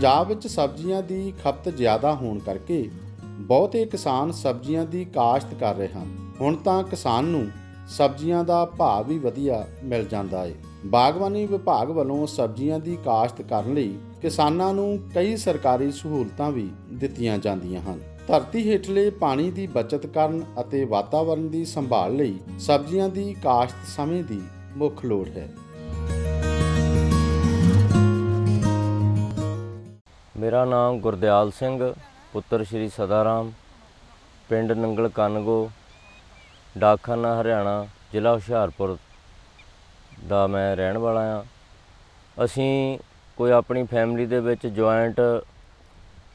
ਪੰਜਾਬ ਵਿੱਚ ਸਬਜ਼ੀਆਂ ਦੀ ਖਪਤ ਜ਼ਿਆਦਾ ਹੋਣ ਕਰਕੇ ਬਹੁਤੇ ਕਿਸਾਨ ਸਬਜ਼ੀਆਂ ਦੀ ਕਾਸ਼ਤ ਕਰ ਰਹੇ ਹਨ। ਹੁਣ ਤਾਂ ਕਿਸਾਨ ਨੂੰ ਸਬਜ਼ੀਆਂ ਦਾ ਭਾਅ ਵੀ ਵਧੀਆ ਮਿਲ ਜਾਂਦਾ ਹੈ ਬਾਗਬਾਨੀ ਵਿਭਾਗ ਵੱਲੋਂ ਸਬਜ਼ੀਆਂ ਦੀ ਕਾਸ਼ਤ ਕਰਨ ਲਈ ਕਿਸਾਨਾਂ ਨੂੰ ਕਈ ਸਰਕਾਰੀ ਸਹੂਲਤਾਂ ਵੀ ਦਿੱਤੀਆਂ ਜਾਂਦੀਆਂ ਹਨ। ਧਰਤੀ ਹੇਠਲੇ ਪਾਣੀ ਦੀ ਬਚਤ ਕਰਨ ਅਤੇ ਵਾਤਾਵਰਣ ਦੀ ਸੰਭਾਲ ਲਈ ਸਬਜ਼ੀਆਂ ਦੀ ਕਾਸ਼ਤ ਸਮੇਂ ਦੀ ਮੁੱਖ ਲੋੜ ਹੈ। ਮੇਰਾ ਨਾਮ ਗੁਰਦਿਆਲ ਸਿੰਘ, ਪੁੱਤਰ ਸ਼੍ਰੀ ਸਦਾਰਾਮ, ਪਿੰਡ ਨੰਗਲ ਕਨਗੋ, ਡਾਕਖਾਨਾ, ਹਰਿਆਣਾ, ਜ਼ਿਲ੍ਹਾ ਹੁਸ਼ਿਆਰਪੁਰ ਦਾ ਮੈਂ ਰਹਿਣ ਵਾਲਾ ਹਾਂ। ਅਸੀਂ ਕੋਈ ਆਪਣੀ ਫੈਮਿਲੀ ਦੇ ਵਿੱਚ ਜੁਆਇੰਟ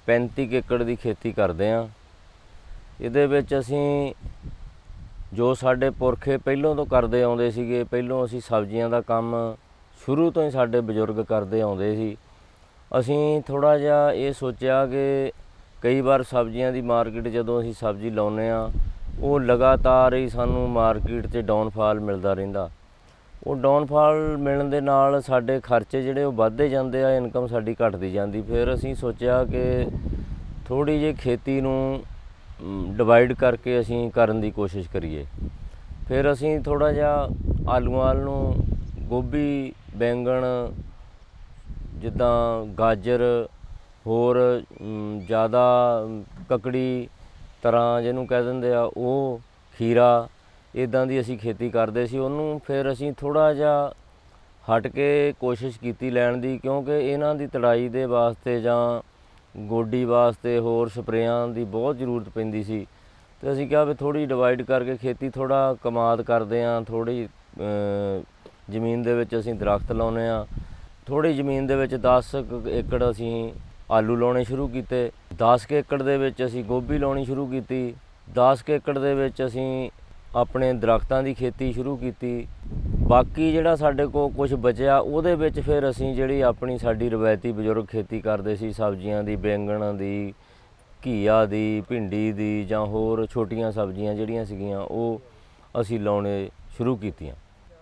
35 ਕੁ ਏਕੜ ਦੀ ਖੇਤੀ ਕਰਦੇ ਹਾਂ। ਇਹਦੇ ਵਿੱਚ ਅਸੀਂ ਜੋ ਸਾਡੇ ਪੁਰਖੇ ਪਹਿਲੋਂ ਤੋਂ ਕਰਦੇ ਆਉਂਦੇ ਸੀਗੇ, ਪਹਿਲੋਂ ਅਸੀਂ ਸਬਜ਼ੀਆਂ ਦਾ ਕੰਮ ਸ਼ੁਰੂ ਤੋਂ ਹੀ ਸਾਡੇ ਬਜ਼ੁਰਗ ਕਰਦੇ ਆਉਂਦੇ ਸੀ। ਅਸੀਂ ਥੋੜਾ ਜਿਹਾ ਇਹ ਸੋਚਿਆ ਕਿ ਕਈ ਵਾਰ ਸਬਜ਼ੀਆਂ ਦੀ ਮਾਰਕੀਟ ਜਦੋਂ ਅਸੀਂ ਸਬਜ਼ੀ ਲਾਉਨੇ ਆ ਉਹ ਲਗਾਤਾਰ ਹੀ ਸਾਨੂੰ ਮਾਰਕੀਟ 'ਚ ਡਾਊਨਫਾਲ ਮਿਲਦਾ ਰਹਿੰਦਾ। ਉਹ ਡਾਊਨਫਾਲ ਮਿਲਣ ਦੇ ਨਾਲ ਸਾਡੇ ਖਰਚੇ ਜਿਹੜੇ ਉਹ ਵੱਧਦੇ ਜਾਂਦੇ ਆ, ਇਨਕਮ ਸਾਡੀ ਘਟਦੀ ਜਾਂਦੀ। ਫਿਰ ਅਸੀਂ ਸੋਚਿਆ ਕਿ ਥੋੜੀ ਜਿਹੀ ਖੇਤੀ ਨੂੰ ਡਿਵਾਈਡ ਕਰਕੇ ਅਸੀਂ ਕਰਨ ਦੀ ਕੋਸ਼ਿਸ਼ ਕਰੀਏ। ਫਿਰ ਅਸੀਂ ਥੋੜਾ ਜਿਹਾ ਆਲੂਆਂ ਵੱਲ ਨੂੰ, ਗੋਭੀ, ਬੈਂਗਣ ਜਿੱਦਾਂ ਗਾਜਰ, ਹੋਰ ਜ਼ਿਆਦਾ ਕਕੜੀ ਤਰ੍ਹਾਂ ਜਿਹਨੂੰ ਕਹਿ ਦਿੰਦੇ ਆ, ਉਹ ਖੀਰਾ ਇਦਾਂ ਦੀ ਅਸੀਂ ਖੇਤੀ ਕਰਦੇ ਸੀ। ਉਹਨੂੰ ਫਿਰ ਅਸੀਂ ਥੋੜਾ ਜਿਹਾ ਹਟ ਕੇ ਕੋਸ਼ਿਸ਼ ਕੀਤੀ ਲੈਣ ਦੀ, ਕਿਉਂਕਿ ਇਹਨਾਂ ਦੀ ਤੜਾਈ ਦੇ ਵਾਸਤੇ ਜਾਂ ਗੋਡੀ ਵਾਸਤੇ ਹੋਰ ਸਪਰੇਆਂ ਦੀ ਬਹੁਤ ਜ਼ਰੂਰਤ ਪੈਂਦੀ ਸੀ। ਤੇ ਅਸੀਂ ਕਿਹਾ ਵੀ ਥੋੜੀ ਡਿਵਾਈਡ ਕਰਕੇ ਖੇਤੀ ਥੋੜਾ ਕਮਾਦ ਕਰਦੇ ਆ ਥੋੜੀ ਜ਼ਮੀਨ ਦੇ ਵਿੱਚ ਅਸੀਂ ਦਰਖਤ ਲਾਉਨੇ ਆ। ਥੋੜੀ ਜ਼ਮੀਨ ਦੇ ਵਿੱਚ 10 ਕੁ ਏਕੜ ਅਸੀਂ ਆਲੂ ਲਾਉਣੇ ਸ਼ੁਰੂ ਕੀਤੇ 10 ਕੁ ਏਕੜ ਦੇ ਵਿੱਚ ਅਸੀਂ ਗੋਭੀ ਲਾਉਣੀ ਸ਼ੁਰੂ ਕੀਤੀ 10 ਏਕੜ ਦੇ ਵਿੱਚ ਅਸੀਂ ਆਪਣੇ ਦਰਖਤਾਂ ਦੀ ਖੇਤੀ ਸ਼ੁਰੂ ਕੀਤੀ। ਬਾਕੀ ਜਿਹੜਾ ਸਾਡੇ ਕੋਲ ਕੁਝ ਬਚਿਆ, ਉਹਦੇ ਵਿੱਚ ਫਿਰ ਅਸੀਂ ਜਿਹੜੀ ਆਪਣੀ ਸਾਡੀ ਰਵਾਇਤੀ ਬਜ਼ੁਰਗ ਖੇਤੀ ਕਰਦੇ ਸੀ, ਸਬਜ਼ੀਆਂ ਦੀ, ਬੈਂਗਣ ਦੀ, ਘੀਆ ਦੀ, ਭਿੰਡੀ ਦੀ ਜਾਂ ਹੋਰ ਛੋਟੀਆਂ ਸਬਜ਼ੀਆਂ ਜਿਹੜੀਆਂ ਸੀਗੀਆਂ, ਉਹ ਅਸੀਂ ਲਾਉਣੇ ਸ਼ੁਰੂ ਕੀਤੀਆਂ।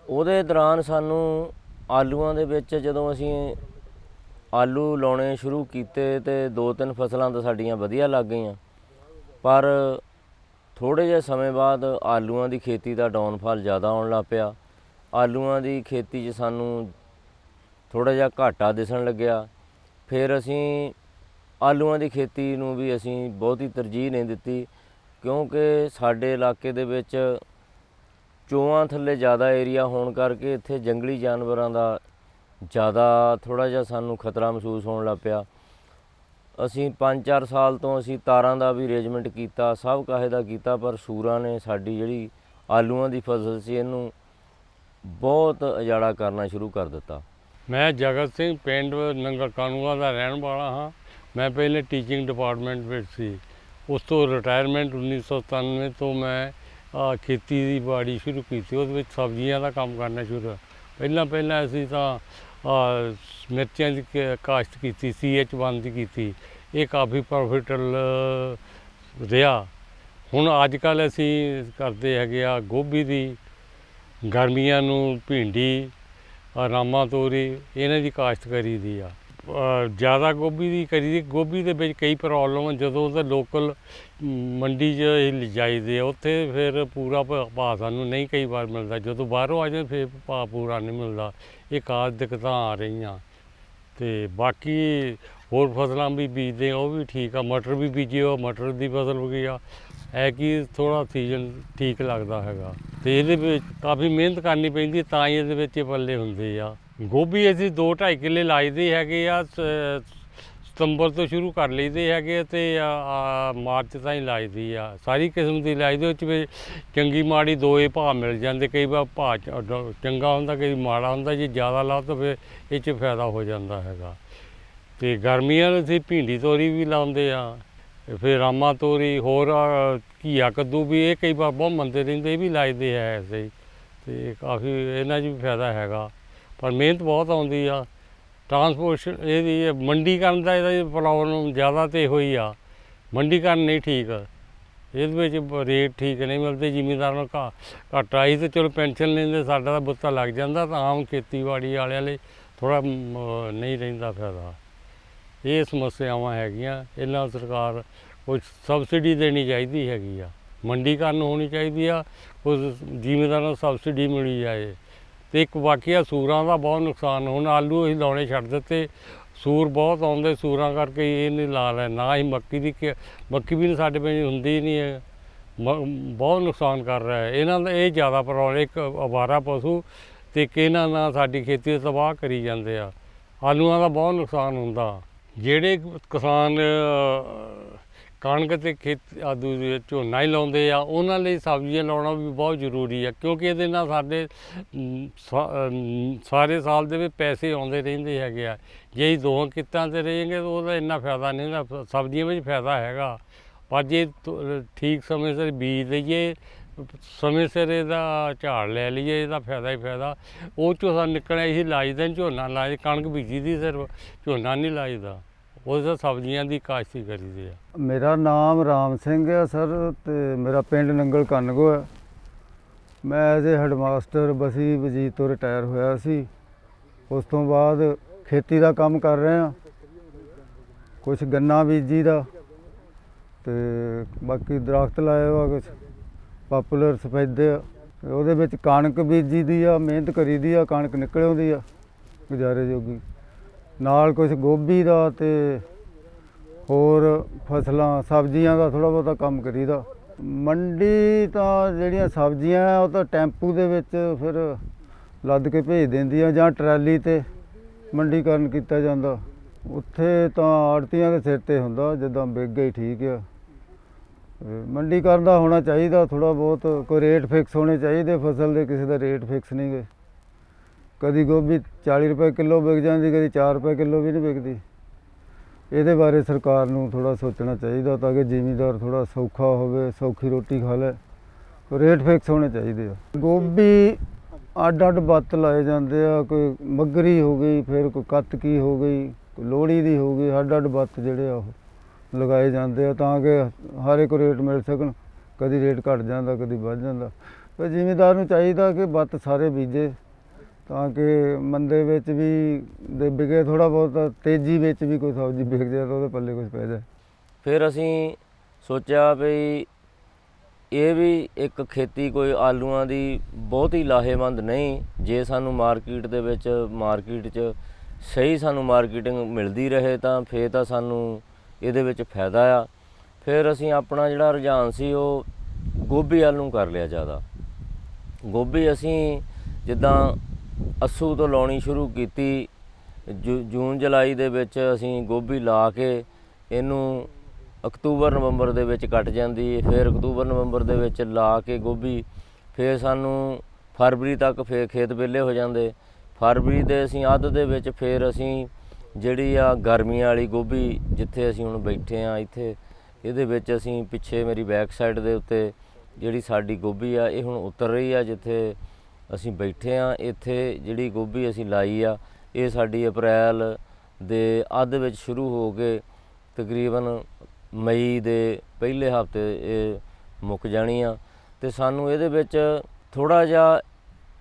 ਉਹਦੇ ਦੌਰਾਨ ਸਾਨੂੰ ਆਲੂਆਂ ਦੇ ਵਿੱਚ ਜਦੋਂ ਅਸੀਂ ਆਲੂ ਲਾਉਣੇ ਸ਼ੁਰੂ ਕੀਤੇ ਤੇ ਦੋ ਤਿੰਨ ਫਸਲਾਂ ਤਾਂ ਸਾਡੀਆਂ ਵਧੀਆ ਲੱਗ ਗਈਆਂ। ਪਰ ਥੋੜੇ ਜਿਹੇ ਸਮੇਂ ਬਾਅਦ ਆਲੂਆਂ ਦੀ ਖੇਤੀ ਦਾ ਡਾਊਨਫਾਲ ਜ਼ਿਆਦਾ ਆਉਣ ਲੱਗ ਪਿਆ। ਆਲੂਆਂ ਦੀ ਖੇਤੀ 'ਚ ਸਾਨੂੰ ਥੋੜਾ ਜਿਹਾ ਘਾਟਾ ਦਿਸਣ ਲੱਗਿਆ। ਫਿਰ ਅਸੀਂ ਆਲੂਆਂ ਦੀ ਖੇਤੀ ਨੂੰ ਵੀ ਅਸੀਂ ਬਹੁਤੀ ਤਰਜੀਹ ਨਹੀਂ ਦਿੱਤੀ ਕਿਉਂਕਿ ਸਾਡੇ ਇਲਾਕੇ ਦੇ ਵਿੱਚ ਚੋਆਂ ਥੱਲੇ ਜ਼ਿਆਦਾ ਏਰੀਆ ਹੋਣ ਕਰਕੇ ਇੱਥੇ ਜੰਗਲੀ ਜਾਨਵਰਾਂ ਦਾ ਜ਼ਿਆਦਾ ਥੋੜਾ ਜਿਹਾ ਸਾਨੂੰ ਖਤਰਾ ਮਹਿਸੂਸ ਹੋਣ ਲੱਗ ਪਿਆ। ਅਸੀਂ 5-4 ਸਾਲ ਤੋਂ ਅਸੀਂ ਤਾਰਾਂ ਦਾ ਵੀ ਅਰੇਂਜਮੈਂਟ ਕੀਤਾ, ਸਭ ਕਾਹੇ ਦਾ ਕੀਤਾ, ਪਰ ਸੂਰਾਂ ਨੇ ਸਾਡੀ ਜਿਹੜੀ ਆਲੂਆਂ ਦੀ ਫਸਲ ਸੀ, ਇਹਨੂੰ ਬਹੁਤ ਉਜਾੜਾ ਕਰਨਾ ਸ਼ੁਰੂ ਕਰ ਦਿੱਤਾ। ਮੈਂ ਜਗਤ ਸਿੰਘ ਪਿੰਡ ਨੰਗਲ ਕਾਨੂਆ ਦਾ ਰਹਿਣ ਵਾਲਾ ਹਾਂ। ਮੈਂ ਪਹਿਲੇ ਟੀਚਿੰਗ ਡਿਪਾਰਟਮੈਂਟ ਵਿੱਚ ਸੀ। ਉਸ ਤੋਂ ਰਿਟਾਇਰਮੈਂਟ 1997 ਤੋਂ ਮੈਂ ਅਹ, ਖੇਤੀ ਦੀ ਬਾੜੀ ਸ਼ੁਰੂ ਕੀਤੀ ਉਹਦੇ ਵਿੱਚ ਸਬਜ਼ੀਆਂ ਦਾ ਕੰਮ ਕਰਨਾ ਸ਼ੁਰੂ ਪਹਿਲਾਂ ਪਹਿਲਾਂ ਅਸੀਂ ਤਾਂ ਮਿਰਚਾਂ ਦੀ ਕ- ਕਾਸ਼ਤ ਕੀਤੀ ਸੀ ਐਚ ਵਨ ਦੀ ਕੀਤੀ ਇਹ ਕਾਫੀ ਪ੍ਰੋਫਿਟਲ ਰਿਹਾ। ਹੁਣ ਅੱਜ ਕੱਲ ਅਸੀਂ ਕਰਦੇ ਹੈਗੇ ਆ ਗੋਭੀ ਦੀ ਗਰਮੀਆਂ ਨੂੰ ਭਿੰਡੀ ਆਹ ਰਾਮਾ ਤੋਰੀ ਇਹਨਾਂ ਦੀ ਕਾਸ਼ਤ ਕਰੀ ਦੀ ਆ। ਜ਼ਿਆਦਾ ਗੋਭੀ ਦੀ ਕਰੀਦੀ ਗੋਭੀ ਦੇ ਵਿੱਚ ਕਈ ਪ੍ਰੋਬਲਮ ਜਦੋਂ ਉਹਦਾ ਲੋਕਲ ਮੰਡੀ 'ਚ ਇਹ ਲਿਜਾਈਦੇ ਆ, ਉੱਥੇ ਫਿਰ ਪੂਰਾ ਭ- ਭਾਅ ਸਾਨੂੰ ਨਹੀਂ ਕਈ ਵਾਰ ਮਿਲਦਾ। ਜਦੋਂ ਬਾਹਰੋਂ ਆ ਜਾਂਦੇ ਫਿਰ ਭਾਅ ਪੂਰਾ ਨਹੀਂ ਮਿਲਦਾ। ਇਹ ਖਾਸ ਦਿੱਕਤਾਂ ਆ ਰਹੀਆਂ। ਤੇ ਬਾਕੀ ਹੋਰ ਫਸਲਾਂ ਵੀ ਬੀਜਦੇ ਆ, ਉਹ ਵੀ ਠੀਕ ਆ। ਮਟਰ ਵੀ ਬੀਜੇ ਹੋ ਮਟਰ ਦੀ ਫਸਲ ਹੋ ਗਈ ਆ। ਹੈ ਕਿ ਥੋੜਾ ਸੀਜ਼ਨ ਠੀਕ ਲੱਗਦਾ ਹੈਗਾ। ਤੇ ਇਹਦੇ ਵਿੱਚ ਕਾਫੀ ਮਿਹਨਤ ਕਰਨੀ ਪੈਂਦੀ, ਤਾਂ ਹੀ ਇਹਦੇ ਵਿੱਚ ਇਹ ਪੱਲੇ ਹੁੰਦੇ ਆ। ਗੋਭੀ ਅਸੀਂ 2.5 ਕਿੱਲੇ ਲਾਈਦੇ ਹੈਗੇ ਆ ਸਤੰਬਰ ਤੋਂ ਸ਼ੁਰੂ ਕਰ ਲਈਦੇ ਹੈਗੇ ਆ ਤੇ ਮਾਰਚ ਤਾਈਂ ਲਾਈਦੀ ਆ। ਸਾਰੀ ਕਿਸਮ ਦੀ ਲਾਈਦੇ ਵਿੱਚ ਵੀ ਚੰਗੀ ਮਾੜੀ ਦੋਏ ਭਾਅ ਮਿਲ ਜਾਂਦੇ, ਕਈ ਵਾਰ ਭਾਅ ਚੰਗਾ ਹੁੰਦਾ, ਕਈ ਮਾੜਾ ਹੁੰਦਾ, ਜੇ ਜ਼ਿਆਦਾ ਲਾ ਤਾਂ ਫਿਰ ਇਹ 'ਚ ਫਾਇਦਾ ਹੋ ਜਾਂਦਾ ਹੈਗਾ। ਤੇ ਗਰਮੀਆਂ ਨੂੰ ਅਸੀਂ ਭਿੰਡੀ ਤੋਰੀ ਵੀ ਲਾਉਂਦੇ ਆ, ਫਿਰ ਰਾਮਾ ਤੋਰੀ, ਹੋਰ ਘੀਆ ਕੱਦੂ ਵੀ ਇਹ ਕਈ ਵਾਰ ਬਹੁਤ ਮੰਦੇ ਰਹਿੰਦੇ, ਇਹ ਵੀ ਲਾਈਦੇ ਹੈ ਐਸੇ ਹੀ ਤੇ ਕਾਫੀ ਇਹਨਾਂ 'ਚ ਵੀ ਫਾਇਦਾ ਹੈਗਾ। ਪਰ ਮਿਹਨਤ ਬਹੁਤ ਆਉਂਦੀ ਆ। ਟਰਾਂਸਪੋਰਟੇਸ਼ਨ ਇਹਦੀ ਇਹ ਮੰਡੀ ਕਰਨ ਦਾ ਇਹਦਾ ਪ੍ਰੋਬਲਮ ਜ਼ਿਆਦਾ ਤੇ ਹੋਈ ਆ। ਮੰਡੀ ਕਰਨ ਨਹੀਂ ਠੀਕ। ਇਹਦੇ ਵਿੱਚ ਰੇਟ ਠੀਕ ਨਹੀਂ ਮਿਲਦੇ, ਜ਼ਿਮੀਂਦਾਰਾਂ ਨੂੰ ਘਾ- ਘਾਟਾ ਆਈ ਤੇ ਚਲੋ ਪੈਨਸ਼ਨ ਲੈਂਦੇ, ਸਾਡਾ ਤਾਂ ਬੁੱਤਾ ਲੱਗ ਜਾਂਦਾ ਤਾਂ ਆਮ ਖੇਤੀਬਾੜੀ ਵਾਲਿਆਂ ਲਈ ਥੋੜਾ ਨਹੀਂ ਰਹਿੰਦਾ ਫਾਇਦਾ। ਇਹ ਸਮੱਸਿਆਵਾਂ ਹੈਗੀਆਂ। ਇਹਨਾਂ ਸਰਕਾਰ ਕੁਝ ਸਬਸਿਡੀ ਦੇਣੀ ਚਾਹੀਦੀ ਹੈਗੀ ਆ। ਮੰਡੀਕਰਨ ਹੋਣੀ ਚਾਹੀਦੀ ਆ। ਉਸ ਜ਼ਿਮੀਂਦਾਰਾਂ ਨੂੰ ਸਬਸਿਡੀ ਮਿਲੀ ਜਾਏ। ਤੇ ਇੱਕ ਵਾਕਿਆ ਸੂਰਾਂ ਦਾ ਬਹੁਤ ਨੁਕਸਾਨ, ਹੁਣ ਆਲੂ ਅਸੀਂ ਲਾਉਣੇ ਛੱਡ ਦਿੱਤੇ। ਸੂਰ ਬਹੁਤ ਆਉਂਦੇ ਸੂਰਾਂ ਕਰਕੇ ਇਹ ਨਹੀਂ ਲਾ ਲੈ ਨਾ ਹੀ ਮੱਕੀ ਦੀ ਖੇ- ਮੱਕੀ ਵੀ ਸਾਡੇ ਪਿੰਡ ਹੁੰਦੀ ਨਹੀਂ ਹੈ। ਮ- ਬਹੁਤ ਨੁਕਸਾਨ ਕਰ ਰਿਹਾ ਹੈ। ਇਹਨਾਂ ਦਾ ਇਹ ਜ਼ਿਆਦਾ ਪ੍ਰੋਬਲਮ ਇੱਕ ਅਵਾਰਾ ਪਸ਼ੂ ਤੇ ਇੱਕ ਇਹਨਾਂ ਨਾਲ ਸਾਡੀ ਖੇਤੀ ਤਬਾਹ ਕਰੀ ਜਾਂਦੇ ਆ। ਆਲੂਆਂ ਦਾ ਬਹੁਤ ਨੁਕਸਾਨ ਹੁੰਦਾ। ਜਿਹੜੇ ਕਿਸਾਨ ਕਣਕ ਤੇ ਖੇਤ ਆਦੂ ਦੇ ਝੋਨਾ ਹੀ ਲਾਉਂਦੇ ਆ ਉਹਨਾਂ ਲਈ ਸਬਜ਼ੀਆਂ ਲਾਉਣਾ ਵੀ ਬਹੁਤ ਜ਼ਰੂਰੀ ਆ ਕਿਉਂਕਿ ਇਹਦੇ ਨਾਲ ਸਾਡੇ ਅਮ, ਸਾਰੇ ਸਾਲ ਦੇ ਵਿੱਚ ਪੈਸੇ ਆਉਂਦੇ ਰਹਿੰਦੇ ਹੈਗੇ ਆ। ਜੇ ਅਸੀਂ ਦੋਹਾਂ ਕਿੱਤਾਂ ਤੇ ਰਹਾਂਗੇ ਤਾਂ ਉਹਦਾ ਇੰਨਾ ਫਾਇਦਾ ਨਹੀਂ ਹੁੰਦਾ ਸਬਜ਼ੀਆਂ ਵਿੱਚ ਫਾਇਦਾ ਹੈਗਾ। ਪਰ ਜੇ ਤ- ਠੀਕ ਸਮੇਂ ਸਿਰ ਬੀਜ ਲਈਏ ਸਮੇਂ ਸਿਰ ਇਹਦਾ ਝਾੜ ਲੈ ਲਈਏ ਇਹਦਾ ਫਾਇਦਾ ਹੀ ਫਾਇਦਾ। ਉਹ ਚੋਂ ਸਾਨੂੰ ਨਿਕਲਿਆ ਇਹੀ ਲਾਈਦਾ ਨੀ, ਝੋਨਾ ਲਾਈ ਕਣਕ ਬੀਜੀ ਦੀ ਸਿਰਫ ਝੋਨਾ ਨਹੀਂ ਲਾਜਦਾ ਉਸ ਉਹਦਾ ਸਬਜ਼ੀਆਂ ਦੀ ਕਾਸ਼ਤੀ ਕਰੀਦੀ ਆ। ਮੇਰਾ ਨਾਮ ਰਾਮ ਸਿੰਘ ਹੈ ਸਰ ਤੇ ਮੇਰਾ ਪਿੰਡ ਨੰਗਲ ਕੰਨਗੋ ਹੈ। ਮੈਂ ਐਜ਼ ਏ ਹੈਡਮਾਸਟਰ ਬਸੀ ਵਜੀਤ ਤੋਂ ਰਿਟਾਇਰ ਹੋਇਆ ਸੀ। ਉਸ ਤੋਂ ਬਾਅਦ ਖੇਤੀ ਦਾ ਕੰਮ ਕਰ ਰਹੇ ਹਾਂ। ਕੁਝ ਗੰਨਾ ਬੀਜੀ ਦਾ ਤੇ ਬਾਕੀ ਦਰਖਤ ਲਾਏ ਹੋਆ ਕੁਝ ਪਾਪੂਲਰ ਸਫੈਦੇ ਆ। ਉਹਦੇ ਵਿੱਚ ਕਣਕ ਬੀਜੀ ਦੀ ਆ, ਮਿਹਨਤ ਕਰੀ ਦੀ ਆ, ਕਣਕ ਨਿਕਲਿਆਉਂਦੀ ਆ। ਗੁਜ਼ਾਰੇ ਜੋਗੀ। ਨਾਲ ਕੁਝ ਗੋਭੀ ਦਾ ਤੇ ਹੋਰ ਫਸਲਾਂ ਸਬਜ਼ੀਆਂ ਦਾ ਥੋੜਾ ਬਹੁਤਾ ਕੰਮ ਕਰੀਦਾ। ਮੰਡੀ ਤਾਂ ਜਿਹੜੀਆਂ ਸਬਜ਼ੀਆਂ ਆ, ਉਹ ਤਾਂ ਟੈਂਪੂ ਦੇ ਵਿੱਚ ਫਿਰ ਲੱਦ ਕੇ ਭੇਜ ਦਿੰਦੀਆਂ ਜਾਂ ਟਰਾਲੀ ਤੇ ਮੰਡੀਕਰਨ ਕੀਤਾ ਜਾਂਦਾ। ਉੱਥੇ ਤਾਂ ਆੜਤੀਆਂ ਦੇ ਸਿਰ ਤੇ ਹੁੰਦਾ ਜਿੱਦਾਂ ਵਿਕ ਗਈ ਠੀਕ ਆ। ਮੰਡੀਕਰਨ ਦਾ ਹੋਣਾ ਚਾਹੀਦਾ ਥੋੜਾ ਬਹੁਤ ਕੋਈ ਰੇਟ ਫਿਕਸ ਹੋਣੇ ਚਾਹੀਦੇ ਫਸਲ ਦੇ ਕਿਸੇ ਦਾ ਰੇਟ ਫਿਕਸ ਨਹੀਂ ਗਏ ਕਦੀ ਗੋਭੀ 40 ਰੁਪਏ ਕਿਲੋ ਵਿਕ ਜਾਂਦੀ, ਕਦੀ 4 ਰੁਪਏ ਕਿਲੋ ਵੀ ਨਹੀਂ ਵਿਕਦੀ। ਇਹਦੇ ਬਾਰੇ ਸਰਕਾਰ ਨੂੰ ਥੋੜਾ ਸੋਚਣਾ ਚਾਹੀਦਾ ਤਾਂ ਕਿ ਜ਼ਿਮੀਂਦਾਰ ਥੋੜਾ ਸੌਖਾ ਹੋਵੇ, ਸੌਖੀ ਰੋਟੀ ਖਾ ਲੈ। ਰੇਟ ਫਿਕਸ ਹੋਣੇ ਚਾਹੀਦੇ ਆ। ਗੋਭੀ ਅੱਡ ਅੱਡ ਬੱਤ ਲਾਏ ਜਾਂਦੇ ਆ, ਕੋਈ ਮੱਗਰੀ ਹੋ ਗਈ, ਫਿਰ ਕੋਈ ਕੱਤਕੀ ਹੋ ਗਈ, ਕੋਈ ਲੋਹੜੀ ਦੀ ਹੋ ਗਈ ਅੱਡ ਅੱਡ ਬੱਤ ਜਿਹੜੇ ਆ ਉਹ ਲਗਾਏ ਜਾਂਦੇ ਆ ਤਾਂ ਕਿ ਹਰ ਇੱਕ ਰੇਟ ਮਿਲ ਸਕਣ। ਕਦੀ ਰੇਟ ਘਟ ਜਾਂਦਾ, ਕਦੀ ਵੱਧ ਜਾਂਦਾ। ਪਰ ਜ਼ਿਮੀਂਦਾਰ ਨੂੰ ਚਾਹੀਦਾ ਕਿ ਬੱਤ ਸਾਰੇ ਬੀਜੇ। ਤਾਂ ਕਿ ਮੰਦੇ ਵਿੱਚ ਵੀ ਦੇ ਵਿਕੇ ਥੋੜਾ ਬਹੁਤ, ਤੇਜ਼ੀ ਵਿੱਚ ਵੀ ਕੋਈ ਸਬਜ਼ੀ ਵਿਕ ਜਾਏ ਤਾਂ ਉਹਦੇ ਪੱਲੇ ਕੁਝ ਪੈ ਜਾਏ। ਫਿਰ ਅਸੀਂ ਸੋਚਿਆ ਵੀ ਇਹ ਵੀ ਇੱਕ ਖੇਤੀ ਕੋਈ ਆਲੂਆਂ ਦੀ ਬਹੁਤ ਹੀ ਲਾਹੇਵੰਦ ਨਹੀਂ, ਜੇ ਸਾਨੂੰ ਮਾਰਕੀਟ ਦੇ ਵਿੱਚ, ਮਾਰਕੀਟ 'ਚ ਸਹੀ ਸਾਨੂੰ ਮਾਰਕੀਟਿੰਗ ਮਿਲਦੀ ਰਹੇ ਤਾਂ ਫੇਰ ਤਾਂ ਸਾਨੂੰ ਇਹਦੇ ਵਿੱਚ ਫਾਇਦਾ ਆ। ਫਿਰ ਅਸੀਂ ਆਪਣਾ ਜਿਹੜਾ ਰੁਝਾਨ ਸੀ ਉਹ ਗੋਭੀ ਵੱਲ ਨੂੰ ਕਰ ਲਿਆ ਜ਼ਿਆਦਾ। ਗੋਭੀ ਅਸੀਂ ਜਿੱਦਾਂ ਅੱਸੂ ਤੋਂ ਲਾਉਣੀ ਸ਼ੁਰੂ ਕੀਤੀ। ਜੂ- ਜੂਨ, ਜੁਲਾਈ ਦੇ ਵਿੱਚ ਅਸੀਂ ਗੋਭੀ ਲਾ ਕੇ ਇਹਨੂੰ ਅਕਤੂਬਰ, ਨਵੰਬਰ ਦੇ ਵਿੱਚ ਕੱਟ ਜਾਂਦੀ ਹੈ ਫਿਰ ਅਕਤੂਬਰ, ਨਵੰਬਰ ਦੇ ਵਿੱਚ ਲਾ ਕੇ ਗੋਭੀ, ਫਿਰ ਸਾਨੂੰ ਫਰਵਰੀ ਤੱਕ ਫਿਰ ਖੇਤ ਵਿਹਲੇ ਹੋ ਜਾਂਦੇ। ਫਰਵਰੀ ਦੇ ਅਸੀਂ ਅੱਧ ਦੇ ਵਿੱਚ ਫਿਰ ਅਸੀਂ ਜਿਹੜੀ ਆ ਗਰਮੀਆਂ ਵਾਲੀ ਗੋਭੀ ਜਿੱਥੇ ਅਸੀਂ ਹੁਣ ਬੈਠੇ ਆ ਇੱਥੇ, ਇਹਦੇ ਵਿੱਚ ਅਸੀਂ ਪਿੱਛੇ ਮੇਰੀ ਬੈਕ ਸਾਈਡ ਦੇ ਉੱਤੇ ਜਿਹੜੀ ਸਾਡੀ ਗੋਭੀ ਆ, ਇਹ ਹੁਣ ਉਤਰ ਰਹੀ ਆ ਜਿੱਥੇ ਅਸੀਂ ਬੈਠੇ ਆ, ਇੱਥੇ ਜਿਹੜੀ ਗੋਭੀ ਅਸੀਂ ਲਾਈ ਆ, ਇਹ ਸਾਡੀ ਅਪ੍ਰੈਲ ਦੇ ਅੱਧ ਵਿੱਚ ਸ਼ੁਰੂ ਹੋ ਕੇ ਤਕਰੀਬਨ ਮਈ ਦੇ ਪਹਿਲੇ ਹਫ਼ਤੇ ਇਹ ਮੁੱਕ ਜਾਣੀ ਆ। ਤੇ ਸਾਨੂੰ ਇਹਦੇ ਵਿੱਚ ਥੋੜਾ ਜਿਹਾ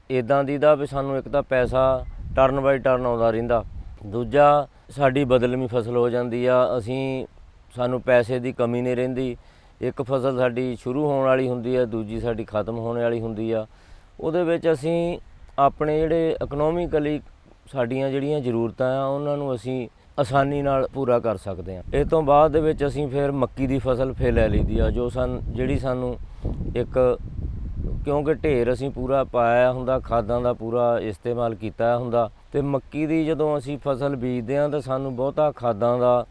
ਇਦਾਂ ਦੀ ਦਾ ਵੀ ਸਾਨੂੰ ਇੱਕ ਤਾਂ ਪੈਸਾ ਟਰਨ ਬਾਈ ਟਰਨ ਆਉਂਦਾ ਰਹਿੰਦਾ। ਦੂਜਾ, ਸਾਡੀ ਬਦਲਵੀਂ ਫਸਲ ਹੋ ਜਾਂਦੀ ਆ, ਅਸੀਂ ਸਾਨੂੰ ਪੈਸੇ ਦੀ ਕਮੀ ਨਹੀਂ ਰਹਿੰਦੀ। ਇੱਕ ਫਸਲ ਸਾਡੀ ਸ਼ੁਰੂ ਹੋਣ ਵਾਲੀ ਹੁੰਦੀ ਆ, ਦੂਜੀ ਸਾਡੀ ਖਤਮ ਹੋਣ ਵਾਲੀ ਹੁੰਦੀ ਆ। ਉਹਦੇ ਵਿੱਚ ਅਸੀਂ ਆਪਣੇ ਜਿਹੜੇ ਇਕਨੋਮਿਕਲੀ ਸਾਡੀਆਂ ਜਿਹੜੀਆਂ ਜ਼ਰੂਰਤਾਂ ਆ, ਉਹਨਾਂ ਨੂੰ ਅਸੀਂ ਆਸਾਨੀ ਨਾਲ ਪੂਰਾ ਕਰ ਸਕਦੇ ਹਾਂ। ਇਹ ਤੋਂ ਬਾਅਦ ਦੇ ਵਿੱਚ ਅਸੀਂ ਫਿਰ ਮੱਕੀ ਦੀ ਫਸਲ ਫੇਰ ਲੈ ਲਈਦੀ ਆ, ਜੋ ਸਨ, ਜਿਹੜੀ ਸਾਨੂੰ ਇੱਕ, ਕਿਉਂਕਿ ਢੇਰ ਅਸੀਂ ਪੂਰਾ ਪਾਇਆ ਹੁੰਦਾ, ਖਾਦਾਂ ਦਾ ਪੂਰਾ ਇਸਤੇਮਾਲ ਕੀਤਾ ਹੁੰਦਾ, ਤੇ ਮੱਕੀ ਦੀ ਜਦੋਂ ਅਸੀਂ ਫਸਲ ਬੀਜਦੇ ਹਾਂ, ਤਾਂ ਸਾਨੂੰ ਬਹੁਤਾ ਖਾਦਾਂ ਦਾ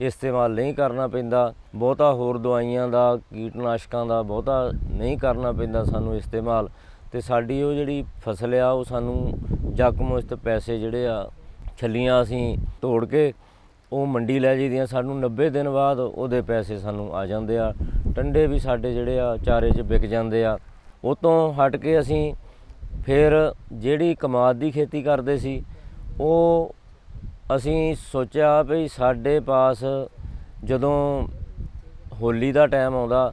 ਇਸਤੇਮਾਲ ਨਹੀਂ ਕਰਨਾ ਪੈਂਦਾ, ਬਹੁਤਾ ਹੋਰ ਦਵਾਈਆਂ ਦਾ, ਕੀਟਨਾਸ਼ਕਾਂ ਦਾ ਬਹੁਤਾ ਨਹੀਂ ਕਰਨਾ ਪੈਂਦਾ ਸਾਨੂੰ ਇਸਤੇਮਾਲ। ਤੇ ਸਾਡੀ ਉਹ ਜਿਹੜੀ ਫਸਲ ਆ, ਉਹ ਸਾਨੂੰ ਜਕਮੁਸਤ ਪੈਸੇ ਜਿਹੜੇ ਆ, ਛੱਲੀਆਂ ਅਸੀਂ ਤੋੜ ਕੇ ਉਹ ਮੰਡੀ ਲੈ ਜੀਦੀਆਂ ਸਾਨੂੰ 90 ਦਿਨ ਬਾਅਦ ਉਹਦੇ ਪੈਸੇ ਸਾਨੂੰ ਆ ਜਾਂਦੇ ਆ। ਟੰਡੇ ਵੀ ਸਾਡੇ ਜਿਹੜੇ ਆ, ਚਾਰੇ 'ਚ ਵਿਕ ਜਾਂਦੇ ਆ। ਉਹ ਤੋਂ ਹਟ ਕੇ ਅਸੀਂ ਫਿਰ ਜਿਹੜੀ ਕਮਾਦ ਦੀ ਖੇਤੀ ਕਰਦੇ ਸੀ, ਉਹ ਅਸੀਂ ਸੋਚਿਆ ਵੀ ਸਾਡੇ ਪਾਸ ਜਦੋਂ ਹੋਲੀ ਦਾ ਟਾਈਮ ਆਉਂਦਾ,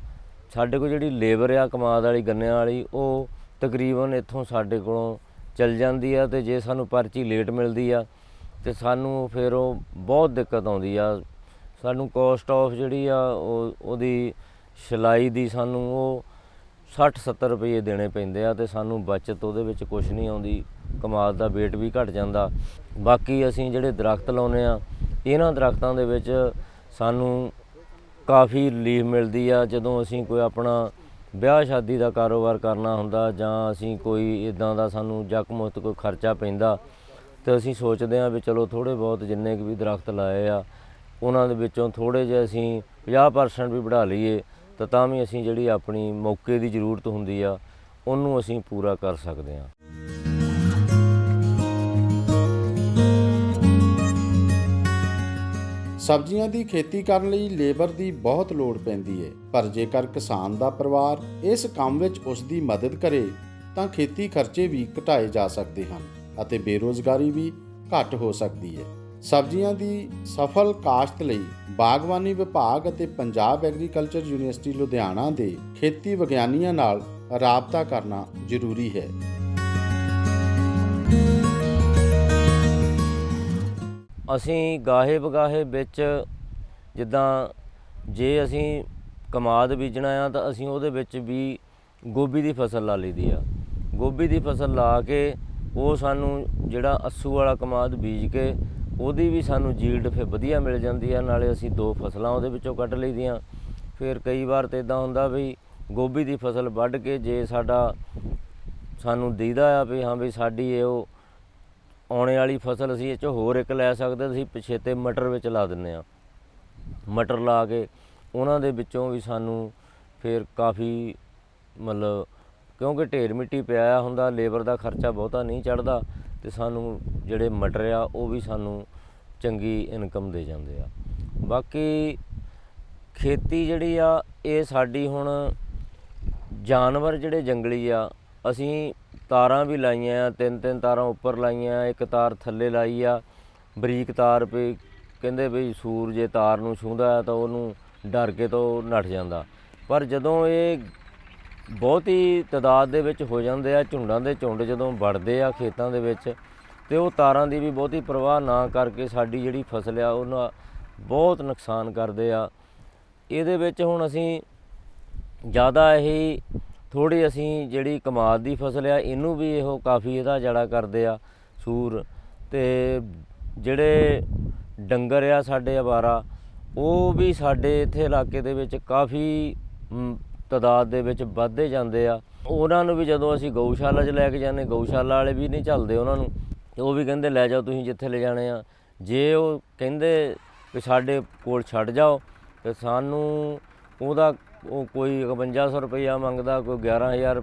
ਸਾਡੇ ਕੋਲ ਜਿਹੜੀ ਲੇਬਰ ਆ, ਕਮਾਦ ਵਾਲੀ, ਗੰਨਿਆਂ ਵਾਲੀ, ਉਹ ਤਕਰੀਬਨ ਇੱਥੋਂ ਸਾਡੇ ਕੋਲੋਂ ਚੱਲ ਜਾਂਦੀ ਆ ਤੇ ਜੇ ਸਾਨੂੰ ਪਰਚੀ ਲੇਟ ਮਿਲਦੀ ਆ ਤੇ ਸਾਨੂੰ ਫਿਰ ਉਹ ਬਹੁਤ ਦਿੱਕਤ ਆਉਂਦੀ ਆ। ਸਾਨੂੰ ਕੋਸਟ ਆਫ ਜਿਹੜੀ ਆ ਉਹ, ਉਹਦੀ ਸਿਲਾਈ ਦੀ ਸਾਨੂੰ ਉਹ 60 70 ਰੁਪਏ ਦੇਣੇ ਪੈਂਦੇ ਆ ਤੇ ਸਾਨੂੰ ਬਚਤ ਉਹਦੇ ਵਿੱਚ ਕੁਝ ਨਹੀਂ ਆਉਂਦੀ ਕਮਾਦ ਦਾ weight ਵੀ ਘਟ ਜਾਂਦਾ। ਬਾਕੀ ਅਸੀਂ ਜਿਹੜੇ ਦਰਖਤ ਲਾਉਨੇ ਆ, ਇਹਨਾਂ ਦਰਖਤਾਂ ਦੇ ਵਿੱਚ ਸਾਨੂੰ ਕਾਫੀ ਰਿਲੀਫ ਮਿਲਦੀ ਆ। ਜਦੋਂ ਅਸੀਂ ਕੋਈ ਆਪਣਾ ਵਿਆਹ ਸ਼ਾਦੀ ਦਾ ਕਾਰੋਬਾਰ ਕਰਨਾ ਹੁੰਦਾ ਜਾਂ ਅਸੀਂ ਕੋਈ ਇਦਾਂ ਦਾ ਸਾਨੂੰ ਜਕਮੁਖਤ ਕੋਈ ਖਰਚਾ ਪੈਂਦਾ ਤੇ ਅਸੀਂ ਸੋਚਦੇ ਹਾਂ ਵੀ ਚਲੋ ਥੋੜੇ ਬਹੁਤ ਜਿੰਨੇ ਕੁ ਵੀ ਦਰਖਤ ਲਾਏ ਆ, ਉਹਨਾਂ ਦੇ ਵਿੱਚੋਂ ਥੋੜੇ ਜਿਹੇ ਅਸੀਂ 50% ਵੀ ਵਧਾ ਲਈਏ, ਤਾਂ ਤਾਂ ਵੀ ਅਸੀਂ ਜਿਹੜੀ ਆਪਣੀ ਮੌਕੇ ਦੀ ਜ਼ਰੂਰਤ ਹੁੰਦੀ ਆ, ਉਹਨੂੰ ਅਸੀਂ ਪੂਰਾ ਕਰ ਸਕਦੇ ਹਾਂ। ਸਬਜ਼ੀਆਂ ਦੀ ਖੇਤੀ ਕਰਨ ਲਈ ਲੇਬਰ ਦੀ ਬਹੁਤ ਲੋੜ ਪੈਂਦੀ ਹੈ ਪਰ ਜੇਕਰ ਕਿਸਾਨ ਦਾ ਪਰਿਵਾਰ ਇਸ ਕੰਮ ਵਿੱਚ ਉਸ ਦੀ ਮਦਦ ਕਰੇ, ਤਾਂ ਖੇਤੀ ਖਰਚੇ ਵੀ ਘਟਾਏ ਜਾ ਸਕਦੇ ਹਨ ਅਤੇ ਬੇਰੋਜ਼ਗਾਰੀ ਵੀ ਘੱਟ ਹੋ ਸਕਦੀ ਹੈ ਸਬਜ਼ੀਆਂ ਦੀ ਸਫਲ ਕਾਸ਼ਤ ਲਈ ਬਾਗਬਾਨੀ ਵਿਭਾਗ ਅਤੇ ਪੰਜਾਬ ਐਗਰੀਕਲਚਰ ਯੂਨੀਵਰਸਿਟੀ ਲੁਧਿਆਣਾ ਦੇ ਖੇਤੀ ਵਿਗਿਆਨੀਆਂ ਨਾਲ ਰਾਬਤਾ ਕਰਨਾ ਜ਼ਰੂਰੀ ਹੈ। ਅਸੀਂ ਗਾਹੇ ਬਗਾਹੇ ਵਿੱਚ ਜਿੱਦਾਂ ਜੇ ਅਸੀਂ ਕਮਾਦ ਬੀਜਣਾ ਆ ਤਾਂ ਅਸੀਂ ਉਹਦੇ ਵਿੱਚ ਵੀ ਗੋਭੀ ਦੀ ਫਸਲ ਲਾ ਲਈਦੀ ਆ। ਗੋਭੀ ਦੀ ਫਸਲ ਲਾ ਕੇ ਉਹ ਸਾਨੂੰ ਜਿਹੜਾ ਅੱਸੂ ਵਾਲਾ ਕਮਾਦ ਬੀਜ ਕੇ ਉਹਦੀ ਵੀ ਸਾਨੂੰ ਜੀਲਡ ਫਿਰ ਵਧੀਆ ਮਿਲ ਜਾਂਦੀ ਆ, ਨਾਲੇ ਅਸੀਂ ਦੋ ਫਸਲਾਂ ਉਹਦੇ ਵਿੱਚੋਂ ਕੱਢ ਲਈਦੀਆਂ। ਫਿਰ ਕਈ ਵਾਰ ਤਾਂ ਇਦਾਂ ਹੁੰਦਾ ਵੀ ਗੋਭੀ ਦੀ ਫਸਲ ਵੱਢ ਕੇ ਜੇ ਸਾਡਾ ਸਾਨੂੰ ਦੀਦਾ ਆ ਵੀ ਹਾਂ ਵੀ ਸਾਡੀ ਇਹ ਉਹ ਆਉਣੇ ਵਾਲੀ ਫਸਲ ਅਸੀਂ ਇਹ ਚੋਂ ਹੋਰ ਇੱਕ ਲੈ ਸਕਦੇ ਅਸੀਂ ਪਿਛੇਤੇ ਮਟਰ ਵਿੱਚ ਲਾ ਦਿੰਨੇ ਆ ਮਟਰ ਲਾ ਕੇ ਉਹਨਾਂ ਦੇ ਵਿੱਚੋਂ ਵੀ ਸਾਨੂੰ ਫਿਰ ਕਾਫੀ ਮਤਲਬ ਕਿਉਂਕਿ ਢੇਰ ਮਿੱਟੀ ਪਿਆ ਹੁੰਦਾ, ਲੇਬਰ ਦਾ ਖਰਚਾ ਬਹੁਤਾ ਨਹੀਂ ਚੜਦਾ ਤੇ ਸਾਨੂੰ ਜਿਹੜੇ ਮਟਰ ਆ, ਉਹ ਵੀ ਸਾਨੂੰ ਚੰਗੀ ਇਨਕਮ ਦੇ ਜਾਂਦੇ ਆ। ਬਾਕੀ ਖੇਤੀ ਜਿਹੜੀ ਆ, ਇਹ ਸਾਡੀ ਹੁਣ ਜਾਨਵਰ ਜਿਹੜੇ ਜੰਗਲੀ ਆ, ਅਸੀਂ ਤਾਰਾਂ ਵੀ ਲਾਈਆਂ ਆ ਤਿੰਨ ਤਿੰਨ ਤਾਰਾਂ ਉੱਪਰ ਲਾਈਆਂ, ਇੱਕ ਤਾਰ ਥੱਲੇ ਲਾਈ ਆ। ਬਰੀਕ ਤਾਰ ਵੀ ਕਹਿੰਦੇ ਵੀ ਸੂਰ ਜੇ ਤਾਰ ਨੂੰ ਛੂੰਦਾ ਆ ਤਾਂ ਉਹਨੂੰ ਡਰ ਕੇ ਤੋਂ ਨੱਠ ਜਾਂਦਾ। ਪਰ ਜਦੋਂ ਇਹ ਬਹੁਤੀ ਤਾਦਾਦ ਦੇ ਵਿੱਚ ਹੋ ਜਾਂਦੇ ਆ, ਝੁੰਡਾਂ ਦੇ ਝੁੰਡ ਜਦੋਂ ਵੜਦੇ ਆ ਖੇਤਾਂ ਦੇ ਵਿੱਚ ਤੇ ਉਹ ਤਾਰਾਂ ਦੀ ਵੀ ਬਹੁਤੀ ਪਰਵਾਹ ਨਾ ਕਰਕੇ ਸਾਡੀ ਜਿਹੜੀ ਫਸਲ ਆ, ਉਹਨਾਂ ਬਹੁਤ ਨੁਕਸਾਨ ਕਰਦੇ ਆ। ਇਹਦੇ ਵਿੱਚ ਹੁਣ ਅਸੀਂ ਜ਼ਿਆਦਾ ਇਹ ਥੋੜੀ ਅਸੀਂ ਜਿਹੜੀ ਕਮਾਦ ਦੀ ਫਸਲ ਆ ਇਹਨੂੰ ਵੀ ਇਹੋ ਕਾਫੀ ਇਹਦਾ ਜੜਾ ਕਰਦੇ ਆ ਸੂਰ। ਤੇ ਜਿਹੜੇ ਡੰਗਰ ਆ ਸਾਡੇ ਅਵਾਰਾ ਉਹ ਵੀ ਸਾਡੇ ਇੱਥੇ ਇਲਾਕੇ ਦੇ ਵਿੱਚ ਕਾਫੀ ਮ, ਤਾਦਾਦ ਦੇ ਵਿੱਚ ਵੱਧਦੇ ਜਾਂਦੇ ਆ। ਉਹਨਾਂ ਨੂੰ ਵੀ ਜਦੋਂ ਅਸੀਂ ਗਊਸ਼ਾਲਾ 'ਚ ਲੈ ਕੇ ਜਾਂਦੇ ਗਊਸ਼ਾਲਾ ਵਾਲੇ ਵੀ ਨਹੀਂ ਚੱਲਦੇ ਉਹਨਾਂ ਨੂੰ। ਉਹ ਵੀ ਕਹਿੰਦੇ ਲੈ ਜਾਓ ਤੁਸੀਂ ਜਿੱਥੇ ਲੈ ਜਾਣੇ ਆ। ਜੇ ਉਹ ਕਹਿੰਦੇ ਵੀ ਸਾਡੇ ਕੋਲ ਛੱਡ ਜਾਓ ਤੇ ਸਾਨੂੰ ਉਹਦਾ ਉਹ ਕੋਈ 5100 ਰੁਪਈਆ ਮੰਗਦਾ, ਕੋਈ 11000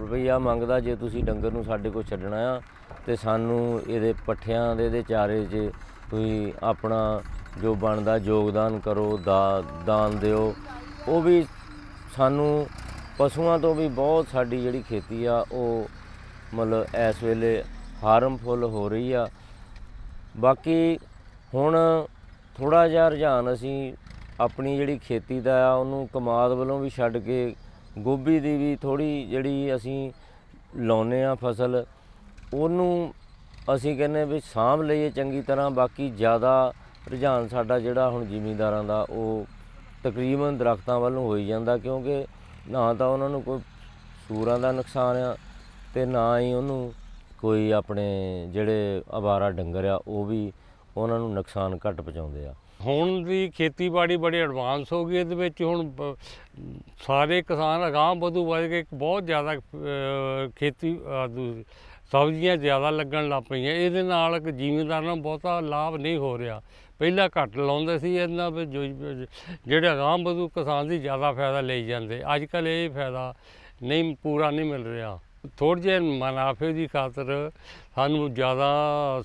ਰੁਪਈਆ ਮੰਗਦਾ ਜੇ ਤੁਸੀਂ ਡੰਗਰ ਨੂੰ ਸਾਡੇ ਕੋਲ ਛੱਡਣਾ ਆ ਤੇ ਸਾਨੂੰ ਇਹਦੇ ਪੱਠਿਆਂ ਦੇ, ਇਹਦੇ ਚਾਰੇ 'ਚ ਤੁਸੀਂ ਆਪਣਾ ਜੋ ਬਣਦਾ ਯੋਗਦਾਨ ਕਰੋ, ਦਾ, ਦਾਨ ਦਿਓ। ਉਹ ਵੀ ਸਾਨੂੰ ਪਸ਼ੂਆਂ ਤੋਂ ਵੀ ਬਹੁਤ ਸਾਡੀ ਜਿਹੜੀ ਖੇਤੀ ਆ, ਉਹ ਮਤਲਬ ਇਸ ਵੇਲੇ ਹਾਰਮਫੁਲ ਹੋ ਰਹੀ ਆ। ਬਾਕੀ ਹੁਣ ਥੋੜਾ ਜਿਹਾ ਰੁਝਾਨ ਅਸੀਂ ਆਪਣੀ ਜਿਹੜੀ ਖੇਤੀ ਦਾ ਆ, ਉਹਨੂੰ ਕਮਾਦ ਵੱਲੋਂ ਵੀ ਛੱਡ ਕੇ ਗੋਭੀ ਦੀ ਵੀ ਥੋੜੀ ਜਿਹੜੀ ਅਸੀਂ ਲਾਉਨੇ ਆ ਫਸਲ, ਉਹਨੂੰ ਅਸੀਂ ਕਹਿੰਦੇ ਵੀ ਸਾਂਭ ਲਈਏ ਚੰਗੀ ਤਰ੍ਹਾਂ, ਬਾਕੀ ਜ਼ਿਆਦਾ ਰੁਝਾਨ ਸਾਡਾ ਜਿਹੜਾ ਹੁਣ ਜ਼ਿਮੀਂਦਾਰਾਂ ਦਾ, ਉਹ ਤਕਰੀਬਨ ਦਰਖਤਾਂ ਵੱਲੋਂ ਨੂੰ ਹੋਈ ਜਾਂਦਾ, ਕਿਉਂਕਿ ਨਾ ਤਾਂ ਉਹਨਾਂ ਨੂੰ ਕੋਈ ਸੂਰਾਂ ਦਾ ਨੁਕਸਾਨ ਆ ਤੇ ਨਾ ਹੀ ਉਹਨੂੰ ਕੋਈ ਆਪਣੇ ਜਿਹੜੇ ਅਵਾਰਾ ਡੰਗਰ ਆ, ਉਹ ਵੀ ਉਹਨਾਂ ਨੂੰ ਨੁਕਸਾਨ ਘੱਟ ਪਹੁੰਚਾਉਂਦੇ ਆ। ਹੁਣ ਦੀ ਖੇਤੀਬਾੜੀ ਬੜੀ ਐਡਵਾਂਸ ਹੋ ਗਈ ਇਹਦੇ ਵਿੱਚ ਹੁਣ ਸਾਰੇ ਕਿਸਾਨ ਅਗਾਂਹ ਵਧੂ ਵਧ ਕੇ ਬਹੁਤ ਜ਼ਿਆਦਾ ਖੇਤੀ ਅਹ, ਸਬਜ਼ੀਆਂ ਜ਼ਿਆਦਾ ਲੱਗਣ ਲੱਗ ਪਈਆਂ। ਇਹਦੇ ਨਾਲ ਇੱਕ ਜ਼ਿਮੀਂਦਾਰਾਂ ਨੂੰ ਬਹੁਤਾ ਲਾਭ ਨਹੀਂ ਹੋ ਰਿਹਾ। ਪਹਿਲਾਂ ਘੱਟ ਲਾਉਂਦੇ ਸੀ ਇਹਨਾਂ ਵਿੱਚ ਜਿਹੜੇ ਅਗਾਂਹ ਵਧੂ ਕਿਸਾਨ ਦੀ ਜ਼ਿਆਦਾ ਫਾਇਦਾ ਲਈ ਜਾਂਦੇ। ਅੱਜ ਕੱਲ੍ਹ ਇਹ ਫਾਇਦਾ ਨਹੀਂ ਪੂਰਾ ਨਹੀਂ ਮਿਲ ਰਿਹਾ। ਥੋੜ੍ਹੇ ਜਿਹੇ ਮੁਨਾਫੇ ਦੀ ਖਾਤਰ ਸਾਨੂੰ ਜ਼ਿਆਦਾ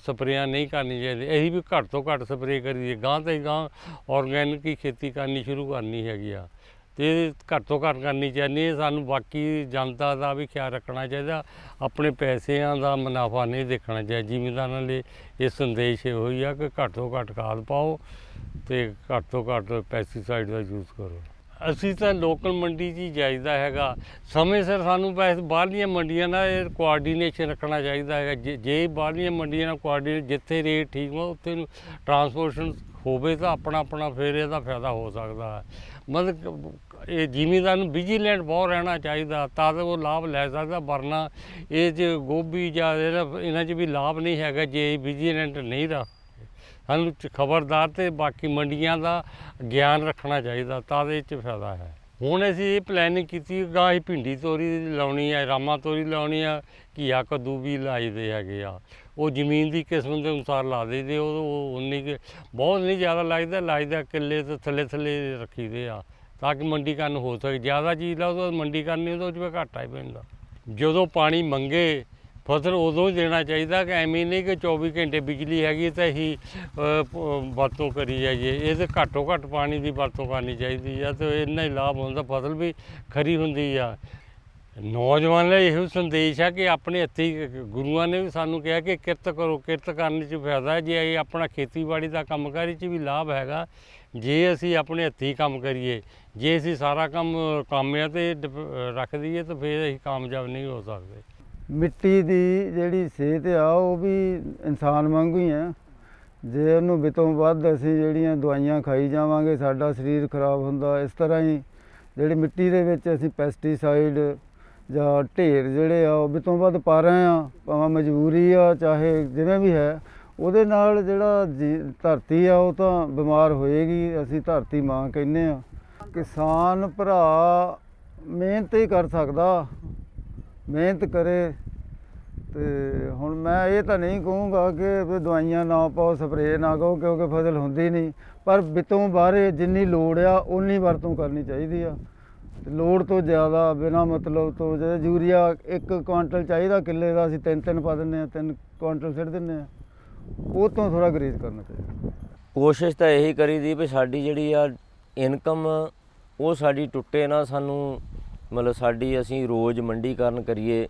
ਸਪਰੇਆਂ ਨਹੀਂ ਕਰਨੀ ਚਾਹੀਦੀ ਅਸੀਂ ਵੀ ਘੱਟ ਤੋਂ ਘੱਟ ਸਪਰੇਅ ਕਰੀਏ। ਗਾਂ ਤੇ ਗਾਂ ਆਰਗੈਨਿਕ ਹੀ ਖੇਤੀ ਕਰਨੀ ਸ਼ੁਰੂ ਕਰਨੀ ਹੈਗੀ ਆ। ਤੇ ਘੱਟ ਤੋਂ ਘੱਟ ਕਰਨੀ ਚਾਹੀਦੀ ਹੈ। ਸਾਨੂੰ ਬਾਕੀ ਜਨਤਾ ਦਾ ਵੀ ਖਿਆਲ ਰੱਖਣਾ ਚਾਹੀਦਾ। ਆਪਣੇ ਪੈਸਿਆਂ ਦਾ ਮੁਨਾਫਾ ਨਹੀਂ ਦੇਖਣਾ ਚਾਹੀਦਾ। ਜ਼ਿਮੀਂਦਾਰਾਂ ਲਈ ਇਹ ਸੰਦੇਸ਼ ਇਹੋ ਹੀ ਆ ਕਿ ਘੱਟ ਤੋਂ ਘੱਟ ਖਾਦ ਪਾਓ ਤੇ ਘੱਟ ਤੋਂ ਘੱਟ ਪੈਸਟੀਸਾਈਡ ਦਾ ਯੂਜ਼ ਕਰੋ। ਅਸੀਂ ਤਾਂ ਲੋਕਲ ਮੰਡੀ 'ਚ ਹੀ ਜਾਈਦਾ ਹੈਗਾ। ਸਮੇਂ ਸਿਰ ਸਾਨੂੰ ਵੈਸੇ ਬਾਹਰਲੀਆਂ ਮੰਡੀਆਂ ਨਾਲ ਇਹ ਕੋਆਰਡੀਨੇਸ਼ਨ ਰੱਖਣਾ ਚਾਹੀਦਾ ਹੈਗਾ। ਜੇ- ਜੇ ਬਾਹਰਲੀਆਂ ਮੰਡੀਆਂ ਨਾਲ ਕੋਆਰਡੀਨੇਟ ਜਿੱਥੇ ਰੇਟ ਠੀਕ ਹੋ ਉੱਥੇ ਨੂੰ ਟਰਾਂਸਪੋਰਟੇਸ਼ਨ ਹੋਵੇ ਤਾਂ ਆਪਣਾ ਆਪਣਾ ਫਿਰ ਇਹਦਾ ਫਾਇਦਾ ਹੋ ਸਕਦਾ ਹੈ। ਮਤਲਬ ਇਹ ਜ਼ਿਮੀਦਾਰ ਨੂੰ ਵਿਜੀਲੈਂਟ ਬਹੁਤ ਰਹਿਣਾ ਚਾਹੀਦਾ, ਤਾਂ ਤਾਂ ਉਹ ਲਾਭ ਲੈ ਸਕਦਾ, ਵਰਨਾ ਇਹ 'ਚ ਗੋਭੀ ਜਾਂ ਇਹਦਾ- ਇਹਨਾਂ 'ਚ ਵੀ ਲਾਭ ਨਹੀਂ ਹੈਗਾ, ਜੇ ਵਿਜੀਲੈਂਟ ਨਹੀਂ ਰੱਖ ਸਾਨੂੰ ਖਬਰਦਾਰ ਤੇ ਬਾਕੀ ਮੰਡੀਆਂ ਦਾ ਗਿਆਨ ਰੱਖਣਾ ਚਾਹੀਦਾ, ਤਾਂ ਦੇ ਚ ਫਾਇਦਾ ਹੈ। ਹੁਣ ਅਸੀਂ ਇਹ ਪਲੈਨਿੰਗ ਕੀਤੀ ਗਾ ਹੀ ਭਿੰਡੀ ਤੋਰੀ ਲਾਉਣੀ ਹੈ ਰਾਮਾ ਤੋਰੀ ਲਾਉਣੀ ਆ, ਘੀਆ ਕੱਦੂ ਵੀ ਲਾਈਦੇ ਹੈਗੇ ਆ। ਉਹ ਜ਼ਮੀਨ ਦੀ ਕਿਸਮ ਦੇ ਅਨੁਸਾਰ ਲਾ ਦਈਦੇ, ਉਹ ਉਨੀ ਕੁ, ਬਹੁਤ ਨਹੀਂ ਜ਼ਿਆਦਾ ਲੱਗਦਾ ਲਾਈਦਾ ਕਿੱਲੇ ਤੋਂ ਥੱਲੇ ਥੱਲੇ ਰੱਖੀਦੇ ਆ, ਤਾਂ ਕਿ ਮੰਡੀਕਰਨ ਹੋ ਸਕੇ। ਜ਼ਿਆਦਾ ਚੀਜ਼ ਲਾਓ ਤਾਂ ਮੰਡੀਕਰਨ ਨਹੀਂ, ਉਹਦੇ ਵਿੱਚ ਘਾਟਾ ਹੀ ਪੈਂਦਾ। ਜਦੋਂ ਪਾਣੀ ਮੰਗੇ ਫਸਲ ਉਦੋਂ ਹੀ ਦੇਣਾ ਚਾਹੀਦਾ ਕਿ ਐਵੇਂ ਨਹੀਂ ਕਿ 24 ਘੰਟੇ ਬਿਜਲੀ ਹੈਗੀ ਤਾਂ ਹੀ ਵਰਤੋਂ ਕਰੀ ਜਾਈਏ। ਇਹਦੇ ਘੱਟੋ ਘੱਟ ਪਾਣੀ ਦੀ ਵਰਤੋਂ ਕਰਨੀ ਚਾਹੀਦੀ ਆ ਤੇ ਇੰਨਾ ਹੀ ਲਾਭ ਹੁੰਦਾ, ਫਸਲ ਵੀ ਖਰੀ ਹੁੰਦੀ ਆ। ਨੌਜਵਾਨ ਲਈ ਇਹੋ ਸੰਦੇਸ਼ ਆ ਕਿ ਆਪਣੇ ਹੱਥੀ ਗੁਰੂਆਂ ਨੇ ਵੀ ਸਾਨੂੰ ਕਿਹਾ ਕਿ ਕਿਰਤ ਕਰੋ, ਕਿਰਤ ਕਰਨ 'ਚ ਫਾਇਦਾ ਜੇ ਇਹ ਆਪਣਾ ਖੇਤੀਬਾੜੀ ਦਾ ਕੰਮਕਾਰੀ 'ਚ ਵੀ ਲਾਭ ਹੈਗਾ, ਜੇ ਅਸੀਂ ਆਪਣੇ ਹੱਥੀ ਕੰਮ ਕਰੀਏ, ਜੇ ਅਸੀਂ ਸਾਰਾ ਕੰਮ ਕਾਮਿਆਂ ਤੇ ਡਿਪ- ਰੱਖ ਦਈਏ ਤਾਂ ਫਿਰ ਅਸੀਂ ਕਾਮਯਾਬ ਨਹੀਂ ਹੋ ਸਕਦੇ। ਮਿੱਟੀ ਦੀ ਜਿਹੜੀ ਸਿਹਤ ਆ, ਉਹ ਵੀ ਇਨਸਾਨ ਵਾਂਗੂ ਹੀ ਆ। ਜੇ ਉਹਨੂੰ ਬਿਤੋਂ ਵੱਧ ਅਸੀਂ ਜਿਹੜੀਆਂ ਦਵਾਈਆਂ ਖਾਈ ਜਾਵਾਂਗੇ, ਸਾਡਾ ਸਰੀਰ ਖਰਾਬ ਹੁੰਦਾ, ਇਸ ਤਰ੍ਹਾਂ ਹੀ ਜਿਹੜੀ ਮਿੱਟੀ ਦੇ ਵਿੱਚ ਅਸੀਂ ਪੈਸਟੀਸਾਈਡ ਜਾਂ ਢੇਰ ਜਿਹੜੇ ਆ, ਉਹ ਬਿਤੋਂ ਵੱਧ ਪਾ ਰਹੇ ਆ ਭਾਵੇਂ ਮਜਬੂਰੀ ਆ, ਚਾਹੇ ਜਿਵੇਂ ਵੀ ਹੈ, ਉਹਦੇ ਨਾਲ ਜਿਹੜਾ ਜੀ- ਧਰਤੀ ਆ, ਉਹ ਤਾਂ ਬਿਮਾਰ ਹੋਏਗੀ, ਅਸੀਂ ਧਰਤੀ ਮਾਂ ਕਹਿੰਦੇ ਆ ਕਿਸਾਨ ਭਰਾ ਮਿਹਨਤ ਹੀ ਕਰ ਸਕਦਾ, ਮਿਹਨਤ ਕਰੇ। ਤੇ ਹੁਣ ਮੈਂ ਇਹ ਤਾਂ ਨਹੀਂ ਕਹੂੰਗਾ ਕਿ ਵੀ ਦਵਾਈਆਂ ਨਾ ਪਾਓ, ਸਪਰੇਅ ਨਾ ਕਰੋ, ਕਿਉਂਕਿ ਫਸਲ ਹੁੰਦੀ ਨਹੀਂ। ਪਰ ਬਿਤੋਂ ਬਾਹਰੇ ਜਿੰਨੀ ਲੋੜ ਆ ਉਨੀ ਵਰਤੋਂ ਕਰਨੀ ਚਾਹੀਦੀ ਆ। ਤੇ ਲੋੜ ਤੋਂ ਜ਼ਿਆਦਾ ਬਿਨਾ ਮਤਲਬ ਤੋਂ ਜੇ ਯੂਰੀਆ ਇੱਕ ਕੁਆਂਟਲ ਚਾਹੀਦਾ ਕਿੱਲੇ ਦਾ, ਅਸੀਂ ਤਿੰਨ ਤਿੰਨ ਪਾ ਦਿੰਦੇ ਆ ਤਿੰਨ ਕੁਆਂਟਲ ਸਿੱਟ ਦਿੰਦੇ ਆ ਉਹ ਤੋਂ ਥੋੜਾ ਗਰੇਜ ਕਰਨਾ ਚਾਹੀਦਾ। ਕੋਸ਼ਿਸ਼ ਤਾਂ ਇਹੀ ਕਰੀ ਦੀ ਵੀ ਸਾਡੀ ਜਿਹੜੀ ਆ ਇਨਕਮ, ਉਹ ਸਾਡੀ ਟੁੱਟੇ ਨਾ ਸਾਨੂੰ। ਮਤਲਬ ਸਾਡੀ ਅਸੀਂ ਰੋਜ਼ ਮੰਡੀਕਰਨ ਕਰੀਏ।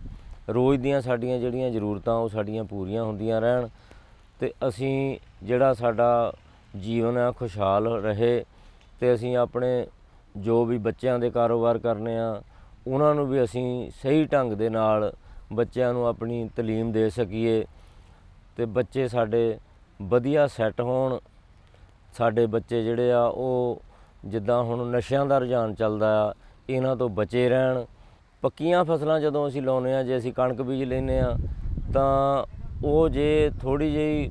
ਰੋਜ਼ ਦੀਆਂ ਸਾਡੀਆਂ ਜਿਹੜੀਆਂ ਜ਼ਰੂਰਤਾਂ ਉਹ ਸਾਡੀਆਂ ਪੂਰੀਆਂ ਹੁੰਦੀਆਂ ਰਹਿਣ ਤੇ ਅਸੀਂ ਜਿਹੜਾ ਸਾਡਾ ਜੀਵਨ ਆ, ਖੁਸ਼ਹਾਲ ਰਹੇ ਤੇ ਅਸੀਂ ਆਪਣੇ ਜੋ ਵੀ ਬੱਚਿਆਂ ਦੇ ਕਾਰੋਬਾਰ ਕਰਨੇ ਆ, ਉਹਨਾਂ ਨੂੰ ਵੀ ਅਸੀਂ ਸਹੀ ਢੰਗ ਦੇ ਨਾਲ ਬੱਚਿਆਂ ਨੂੰ ਆਪਣੀ ਤਾਲੀਮ ਦੇ ਸਕੀਏ ਤੇ ਬੱਚੇ ਸਾਡੇ ਵਧੀਆ ਸੈੱਟ ਹੋਣ। ਸਾਡੇ ਬੱਚੇ ਜਿਹੜੇ ਆ, ਉਹ ਜਿੱਦਾਂ ਹੁਣ ਨਸ਼ਿਆਂ ਦਾ ਰੁਝਾਨ ਚੱਲਦਾ ਆ, ਇਹਨਾਂ ਤੋਂ ਬਚੇ ਰਹਿਣ। ਪੱਕੀਆਂ ਫਸਲਾਂ ਜਦੋਂ ਅਸੀਂ ਲਾਉਨੇ ਆ ਜੇ ਅਸੀਂ ਕਣਕ ਬੀਜ ਲੈਨੇ ਆ ਤਾਂ ਉਹ ਜੇ ਥੋੜੀ ਜਿਹੀ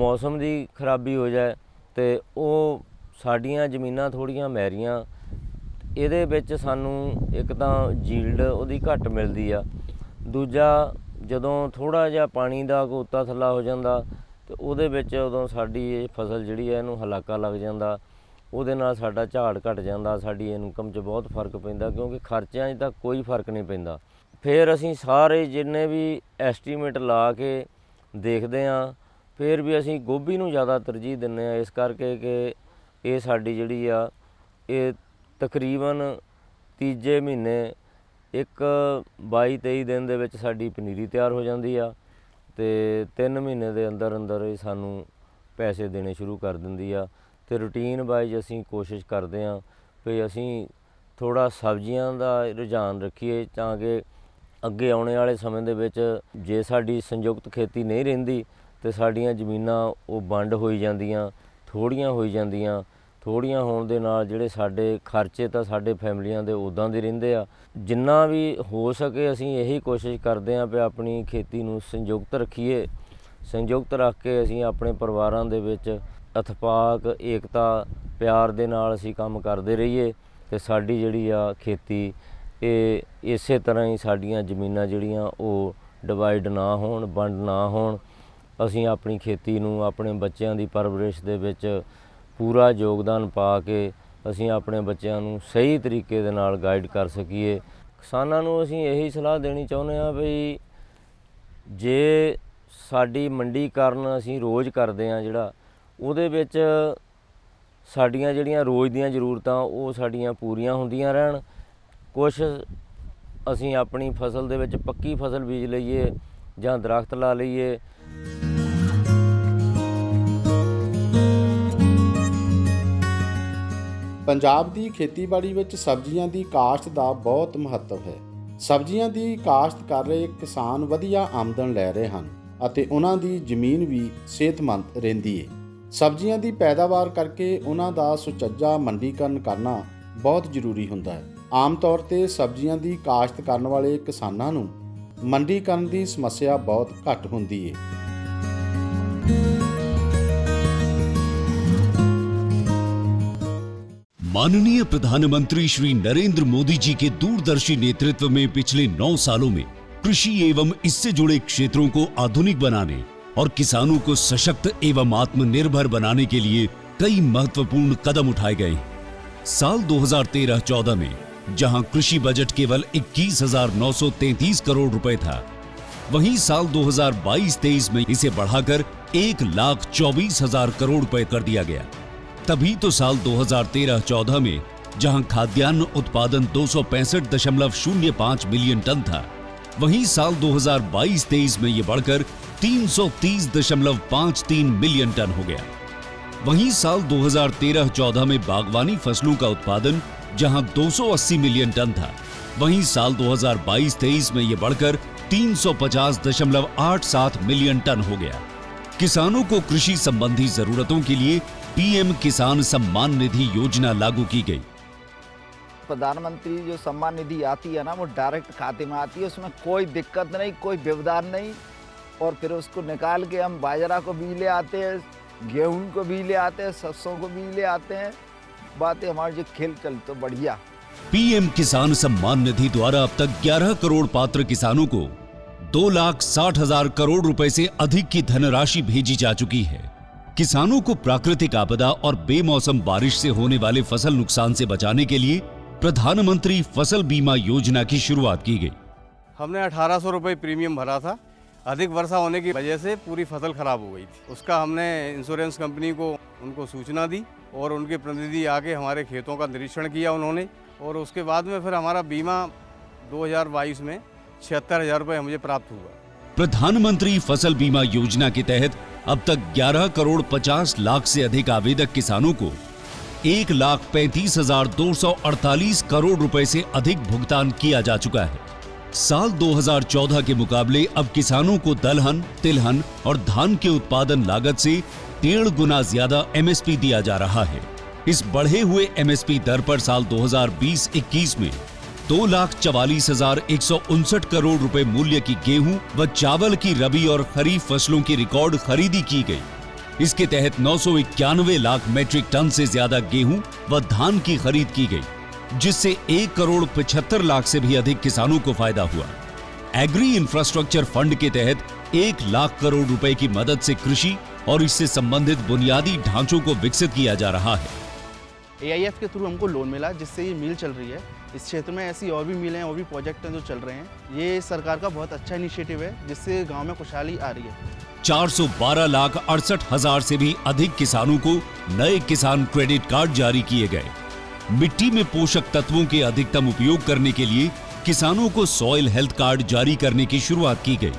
ਮੌਸਮ ਦੀ ਖਰਾਬੀ ਹੋ ਜਾਏ ਤੇ ਉਹ ਸਾਡੀਆਂ ਜ਼ਮੀਨਾਂ ਥੋੜੀਆਂ ਮੈਰੀਆਂ, ਇਹਦੇ ਵਿੱਚ ਸਾਨੂੰ ਇੱਕ ਤਾਂ ਜੀਲਡ ਉਹਦੀ ਘੱਟ ਮਿਲਦੀ ਆ। ਦੂਜਾ, ਜਦੋਂ ਥੋੜਾ ਜਿਹਾ ਪਾਣੀ ਦਾ ਗੋਤਾ ਥੱਲਾ ਹੋ ਜਾਂਦਾ ਤੇ ਉਹਦੇ ਵਿੱਚ ਉਦੋਂ ਸਾਡੀ ਇਹ ਫਸਲ ਜਿਹੜੀ ਹੈ ਇਹਨੂੰ ਹਲਾਕਾ ਲੱਗ ਜਾਂਦਾ। ਉਹਦੇ ਨਾਲ ਸਾਡਾ ਝਾੜ ਘਟ ਜਾਂਦਾ, ਸਾਡੀ ਇਨਕਮ 'ਚ ਬਹੁਤ ਫ਼ਰਕ ਪੈਂਦਾ ਕਿਉਂਕਿ ਖਰਚਿਆਂ 'ਚ ਤਾਂ ਕੋਈ ਫ਼ਰਕ ਨਹੀਂ ਪੈਂਦਾ। ਫਿਰ ਅਸੀਂ ਸਾਰੇ ਜਿੰਨੇ ਵੀ ਐਸਟੀਮੇਟ ਲਾ ਕੇ ਦੇਖਦੇ ਆ ਫਿਰ ਵੀ ਅਸੀਂ ਗੋਭੀ ਨੂੰ ਜ਼ਿਆਦਾ ਤਰਜੀਹ ਦਿੰਨੇ ਆ ਇਸ ਕਰਕੇ ਕਿ ਇਹ ਸਾਡੀ ਜਿਹੜੀ ਆ, ਇਹ ਤਕਰੀਬਨ ਤੀਜੇ ਮਹੀਨੇ ਇੱਕ 22 23 ਦਿਨ ਦੇ ਵਿੱਚ ਸਾਡੀ ਪਨੀਰੀ ਤਿਆਰ ਹੋ ਜਾਂਦੀ ਆ ਤੇ 3 ਮਹੀਨੇ ਦੇ ਅੰਦਰ ਅੰਦਰ ਇਹ ਸਾਨੂੰ ਪੈਸੇ ਦੇਣੇ ਸ਼ੁਰੂ ਕਰ ਦਿੰਦੀ ਆ। ਤੇ ਰੂਟੀਨ ਵਾਈਜ਼ ਅਸੀਂ ਕੋਸ਼ਿਸ਼ ਕਰਦੇ ਹਾਂ ਵੀ ਅਸੀਂ ਥੋੜਾ ਸਬਜ਼ੀਆਂ ਦਾ ਰੁਝਾਨ ਰੱਖੀਏ ਤਾਂ ਕਿ ਅੱਗੇ ਆਉਣੇ ਵਾਲੇ ਸਮੇਂ ਦੇ ਵਿੱਚ ਜੇ ਸਾਡੀ ਸੰਯੁਕਤ ਖੇਤੀ ਨਹੀਂ ਰਹਿੰਦੀ ਤੇ ਸਾਡੀਆਂ ਜ਼ਮੀਨਾਂ ਉਹ ਵੰਡ ਹੋਈ ਜਾਂਦੀਆਂ ਥੋੜੀਆਂ ਹੋਈ ਜਾਂਦੀਆਂ ਥੋੜੀਆਂ ਹੋਣ ਦੇ ਨਾਲ ਜਿਹੜੇ ਸਾਡੇ ਖਰਚੇ ਤਾਂ ਸਾਡੇ ਫੈਮਲੀਆਂ ਦੇ ਉਦਾਂ ਦੇ ਰਹਿੰਦੇ ਆ। ਜਿੰਨਾ ਵੀ ਹੋ ਸਕੇ ਅਸੀਂ ਇਹੀ ਕੋਸ਼ਿਸ਼ ਕਰਦੇ ਆਂ ਵੀ ਆਪਣੀ ਖੇਤੀ ਨੂੰ ਸੰਯੁਕਤ ਰੱਖੀਏ, ਸੰਯੁਕਤ ਰੱਖ ਕੇ ਅਸੀਂ ਆਪਣੇ ਪਰਿਵਾਰਾਂ ਦੇ ਵਿੱਚ ਇਤਫਾਕ ਏਕਤਾ, ਪਿਆਰ ਦੇ ਨਾਲ ਅਸੀਂ ਕੰਮ ਕਰਦੇ ਰਹੀਏ ਤੇ ਸਾਡੀ ਜਿਹੜੀ ਆ ਖੇਤੀ, ਇਹ ਇਸੇ ਤਰ੍ਹਾਂ ਹੀ ਸਾਡੀਆਂ ਜ਼ਮੀਨਾਂ ਜਿਹੜੀਆਂ ਉਹ ਡਿਵਾਈਡ ਨਾ ਹੋਣ, ਵੰਡ ਨਾ ਹੋਣ। ਅਸੀਂ ਆਪਣੀ ਖੇਤੀ ਨੂੰ ਆਪਣੇ ਬੱਚਿਆਂ ਦੀ ਪਰਵਰਿਸ਼ ਦੇ ਵਿੱਚ ਪੂਰਾ ਯੋਗਦਾਨ ਪਾ ਕੇ ਅਸੀਂ ਆਪਣੇ ਬੱਚਿਆਂ ਨੂੰ ਸਹੀ ਤਰੀਕੇ ਦੇ ਨਾਲ ਗਾਈਡ ਕਰ ਸਕੀਏ। ਕਿਸਾਨਾਂ ਨੂੰ ਅਸੀਂ ਇਹੀ ਸਲਾਹ ਦੇਣੀ ਚਾਹੁੰਦੇ ਹਾਂ ਵੀ ਜੇ ਸਾਡੀ ਮੰਡੀਕਰਨ ਅਸੀਂ ਰੋਜ਼ ਕਰਦੇ ਹਾਂ ਜਿਹੜਾ ਉਹਦੇ ਵਿੱਚ ਸਾਡੀਆਂ ਜਿਹੜੀਆਂ ਰੋਜ਼ ਦੀਆਂ ਜ਼ਰੂਰਤਾਂ, ਉਹ ਸਾਡੀਆਂ ਪੂਰੀਆਂ ਹੁੰਦੀਆਂ ਰਹਿਣ। ਕੁਛ ਅਸੀਂ ਆਪਣੀ ਫਸਲ ਦੇ ਵਿੱਚ ਪੱਕੀ ਫਸਲ ਬੀਜ ਲਈਏ ਜਾਂ ਦਰਖਤ ਲਾ ਲਈਏ। ਪੰਜਾਬ ਦੀ ਖੇਤੀਬਾੜੀ ਵਿੱਚ ਸਬਜ਼ੀਆਂ ਦੀ ਕਾਸ਼ਤ ਦਾ ਬਹੁਤ ਮਹੱਤਵ ਹੈ। ਸਬਜ਼ੀਆਂ ਦੀ ਕਾਸ਼ਤ ਕਰ ਰਹੇ ਕਿਸਾਨ ਵਧੀਆ ਆਮਦਨ ਲੈ ਰਹੇ ਹਨ ਅਤੇ ਉਹਨਾਂ ਦੀ ਜ਼ਮੀਨ ਵੀ ਸਿਹਤਮੰਦ ਰਹਿੰਦੀ ਹੈ ਸਬਜ਼ੀਆਂ ਦੀ ਪੈਦਾਵਾਰ ਕਰਕੇ ਉਹਨਾਂ ਦਾ ਸੁਚੱਜਾ ਮੰਡੀਕਰਨ ਕਰਨਾ ਬਹੁਤ ਜ਼ਰੂਰੀ ਹੁੰਦਾ ਹੈ ਆਮ ਤੌਰ ਤੇ ਸਬਜ਼ੀਆਂ ਦੀ ਕਾਸ਼ਤ ਕਰਨ ਵਾਲੇ ਕਿਸਾਨਾਂ ਨੂੰ ਮੰਡੀਕਰਨ ਦੀ ਸਮੱਸਿਆ ਬਹੁਤ ਘੱਟ ਹੁੰਦੀ ਹੈ माननीय प्रधानमंत्री श्री नरेंद्र मोदी जी के दूरदर्शी नेतृत्व में पिछले नौ सालों में कृषि एवं इससे जुड़े क्षेत्रों को आधुनिक बनाने और किसानों को सशक्त एवं आत्मनिर्भर बनाने के लिए कई महत्वपूर्ण कदम उठाए गए। साल 2013-14 में जहाँ कृषि बजट केवल 21,933 करोड़ रुपए था वहीं साल 2022-23 में इसे बढ़ाकर एक लाख चौबीस हज़ार करोड़ रुपए कर दिया गया। तभी तो साल 2013-14 में जहाँ खाद्यान्न उत्पादन 265.05 मिलियन टन था वहीं साल 2022-23 में यह बढ़कर 330.53 मिलियन टन हो गया। वहीं साल 2013-14 में बागवानी फ़सलों का उत्पादन, जहाँ 280 मिलियन टन था, वहीं साल 2022-23 में यह बढ़कर 350.87 मिलियन टन हो गया। किसानों को कृषि संबंधी जरूरतों के लिए पीएम किसान सम्मान निधि योजना लागू की गई। प्रधानमंत्री जो सम्मान निधि आती है ना, वो डायरेक्ट खाते में आती है, उसमें कोई दिक्कत नहीं, कोई व्यवधान नहीं। और फिर उसको निकाल के हम बाजरा को भी ले आते हैं, गेहूँ को भी ले आते हैं, सरसों को भी ले आते हैं। बातें हमारी जो खेल चल तो बढ़िया। पीएम किसान सम्मान निधि द्वारा अब तक 11 करोड़ पात्र किसानों को दो लाख साठ हज़ार करोड़ रुपए से अधिक की धनराशि भेजी जा चुकी है। किसानों को प्राकृतिक आपदा और बेमौसम बारिश से होने वाले फ़सल नुकसान से बचाने के लिए प्रधानमंत्री फ़सल बीमा योजना की शुरुआत की गई। हमने अठारह सौ प्रीमियम भरा था। अधिक वर्षा होने की वजह से पूरी फ़सल खराब हो गई थी। उसका हमने इंश्योरेंस कंपनी को उनको सूचना दी और उनके प्रतिनिधि आके हमारे खेतों का निरीक्षण किया उन्होंने। और उसके बाद में फिर हमारा बीमा 2022 में छिहत्तर हज़ार रुपये मुझे प्राप्त हुआ। प्रधानमंत्री फ़सल बीमा योजना के तहत अब तक 11 करोड़ 50 लाख से अधिक आवेदक किसानों को एक लाख पैंतीस हज़ार दो सौ अड़तालीस करोड़ रुपए से अधिक भुगतान किया जा चुका है। साल 2014 के मुकाबले अब किसानों को दलहन, तिलहन और धान के उत्पादन लागत से डेढ़ गुना ज़्यादा एमएसपी दिया जा रहा है। इस बढ़े हुए एमएसपी दर पर साल 2020-21 में दो लाख चवालीस हज़ार एक सौ उनसठ करोड़ रुपए मूल्य की गेहूँ व चावल की रबी और खरीफ फ़सलों की रिकॉर्ड खरीदी की गई। इसके तहत नौ सौ इक्यानवे लाख मीट्रिक टन से ज़्यादा गेहूँ व धान की खरीद की गई, जिससे एक करोड़ पचहत्तर लाख से भी अधिक किसानों को फ़ायदा हुआ। एग्री इंफ्रास्ट्रक्चर फंड के तहत एक लाख करोड़ रुपए की मदद से कृषि और इससे संबंधित बुनियादी ढांचों को विकसित किया जा रहा है। एआईएफ के थ्रू हमको लोन मिला, जिससे ये मिल चल रही है। इस क्षेत्र में ऐसी और भी मिलें, और भी प्रोजेक्ट हैं जो चल रहे हैं। ये सरकार का बहुत अच्छा इनिशिएटिव है, जिससे गाँव में खुशहाली आ रही है। 412 लाख अड़सठ हज़ार से भी अधिक किसानों को नए किसान क्रेडिट कार्ड जारी किए गए। मिट्टी में पोषक तत्वों के अधिकतम उपयोग करने के लिए किसानों को सॉइल हेल्थ कार्ड जारी करने की शुरुआत की गई।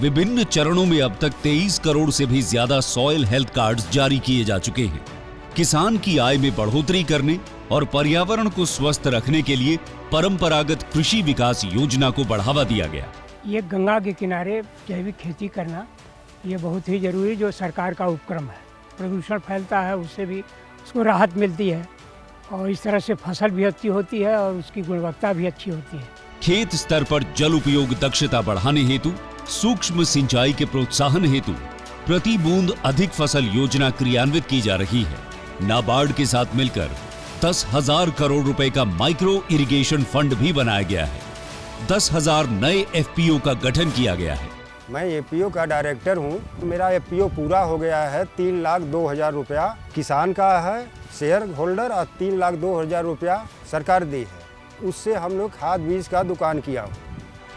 विभिन्न चरणों में अब तक 23 करोड़ से भी ज़्यादा सॉइल हेल्थ कार्ड जारी किए जा चुके हैं। किसान की आय में बढ़ोतरी करने और पर्यावरण को स्वस्थ रखने के लिए परंपरागत कृषि विकास योजना को बढ़ावा दिया गया। ये गंगा के किनारे जैविक खेती करना ये बहुत ही ज़रूरी जो सरकार का उपक्रम है। प्रदूषण फैलता है उससे भी उसको राहत मिलती है और इस तरह से फ़सल भी अच्छी होती है और उसकी गुणवत्ता भी अच्छी होती है। खेत स्तर पर जल उपयोग दक्षता बढ़ाने हेतु सूक्ष्म सिंचाई के प्रोत्साहन हेतु प्रति बूंद अधिक फ़सल योजना क्रियान्वित की जा रही है। नाबार्ड के साथ मिलकर दस हज़ार करोड़ रुपए का माइक्रो इरिगेशन फंड भी बनाया गया है। दस हज़ार नए एफपीओ का गठन किया गया है। मैं एपीओ का डायरेक्टर हूँ। मेरा एपीओ पूरा हो गया है। तीन लाख दो हज़ार रुपया किसान का है शेयर होल्डर और तीन लाख दो हज़ार रुपया सरकार दी है। उससे हम लोग खाद बीज का दुकान किया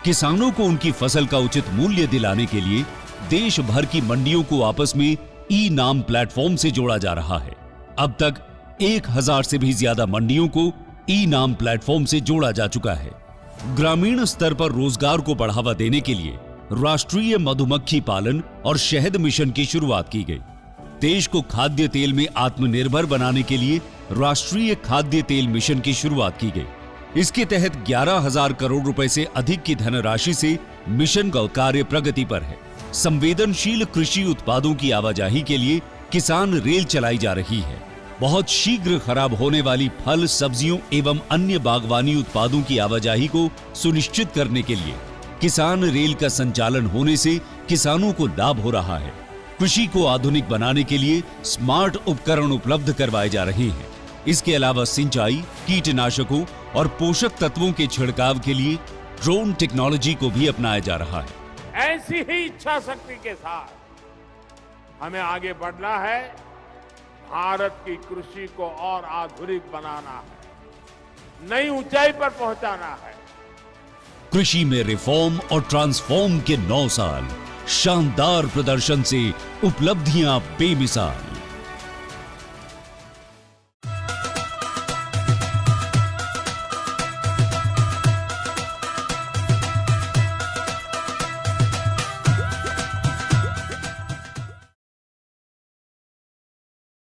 किसानों को उनकी फ़सल का उचित मूल्य दिलाने के लिए देश भर की मंडियों को आपस में ई नाम प्लेटफॉर्म से जोड़ा जा रहा है। अब तक एक हज़ार से भी ज़्यादा मंडियों को ई नाम प्लेटफॉर्म से जोड़ा जा चुका है। ग्रामीण स्तर पर रोज़गार को बढ़ावा देने के लिए राष्ट्रीय मधुमक्खी पालन और शहद मिशन की शुरुआत की गई। देश को खाद्य तेल में आत्मनिर्भर बनाने के लिए राष्ट्रीय खाद्य तेल मिशन की शुरुआत की गई। इसके तहत 11,000 करोड़ रुपए से अधिक की धनराशि से मिशन का कार्य प्रगति पर है। संवेदनशील कृषि उत्पादों की आवाजाही के लिए किसान रेल चलाई जा रही है। बहुत शीघ्र खराब होने वाली फल, सब्जियों एवं अन्य बागवानी उत्पादों की आवाजाही को सुनिश्चित करने के लिए किसान रेल का संचालन होने से किसानों को लाभ हो रहा है। कृषि को आधुनिक बनाने के लिए स्मार्ट उपकरण उपलब्ध करवाए जा रहे हैं। इसके अलावा सिंचाई, कीटनाशकों और पोषक तत्वों के छिड़काव के लिए ड्रोन टेक्नोलॉजी को भी अपनाया जा रहा है। ऐसी ही इच्छा शक्ति के साथ। हमें आगे बढ़ना है। भारत की कृषि को और आधुनिक बनाना है। नई ऊंचाई पर पहुंचाना है। कृषि में रिफॉर्म और ट्रांसफॉर्म के नौ साल, शानदार प्रदर्शन से उपलब्धियाँ बेमिसाल।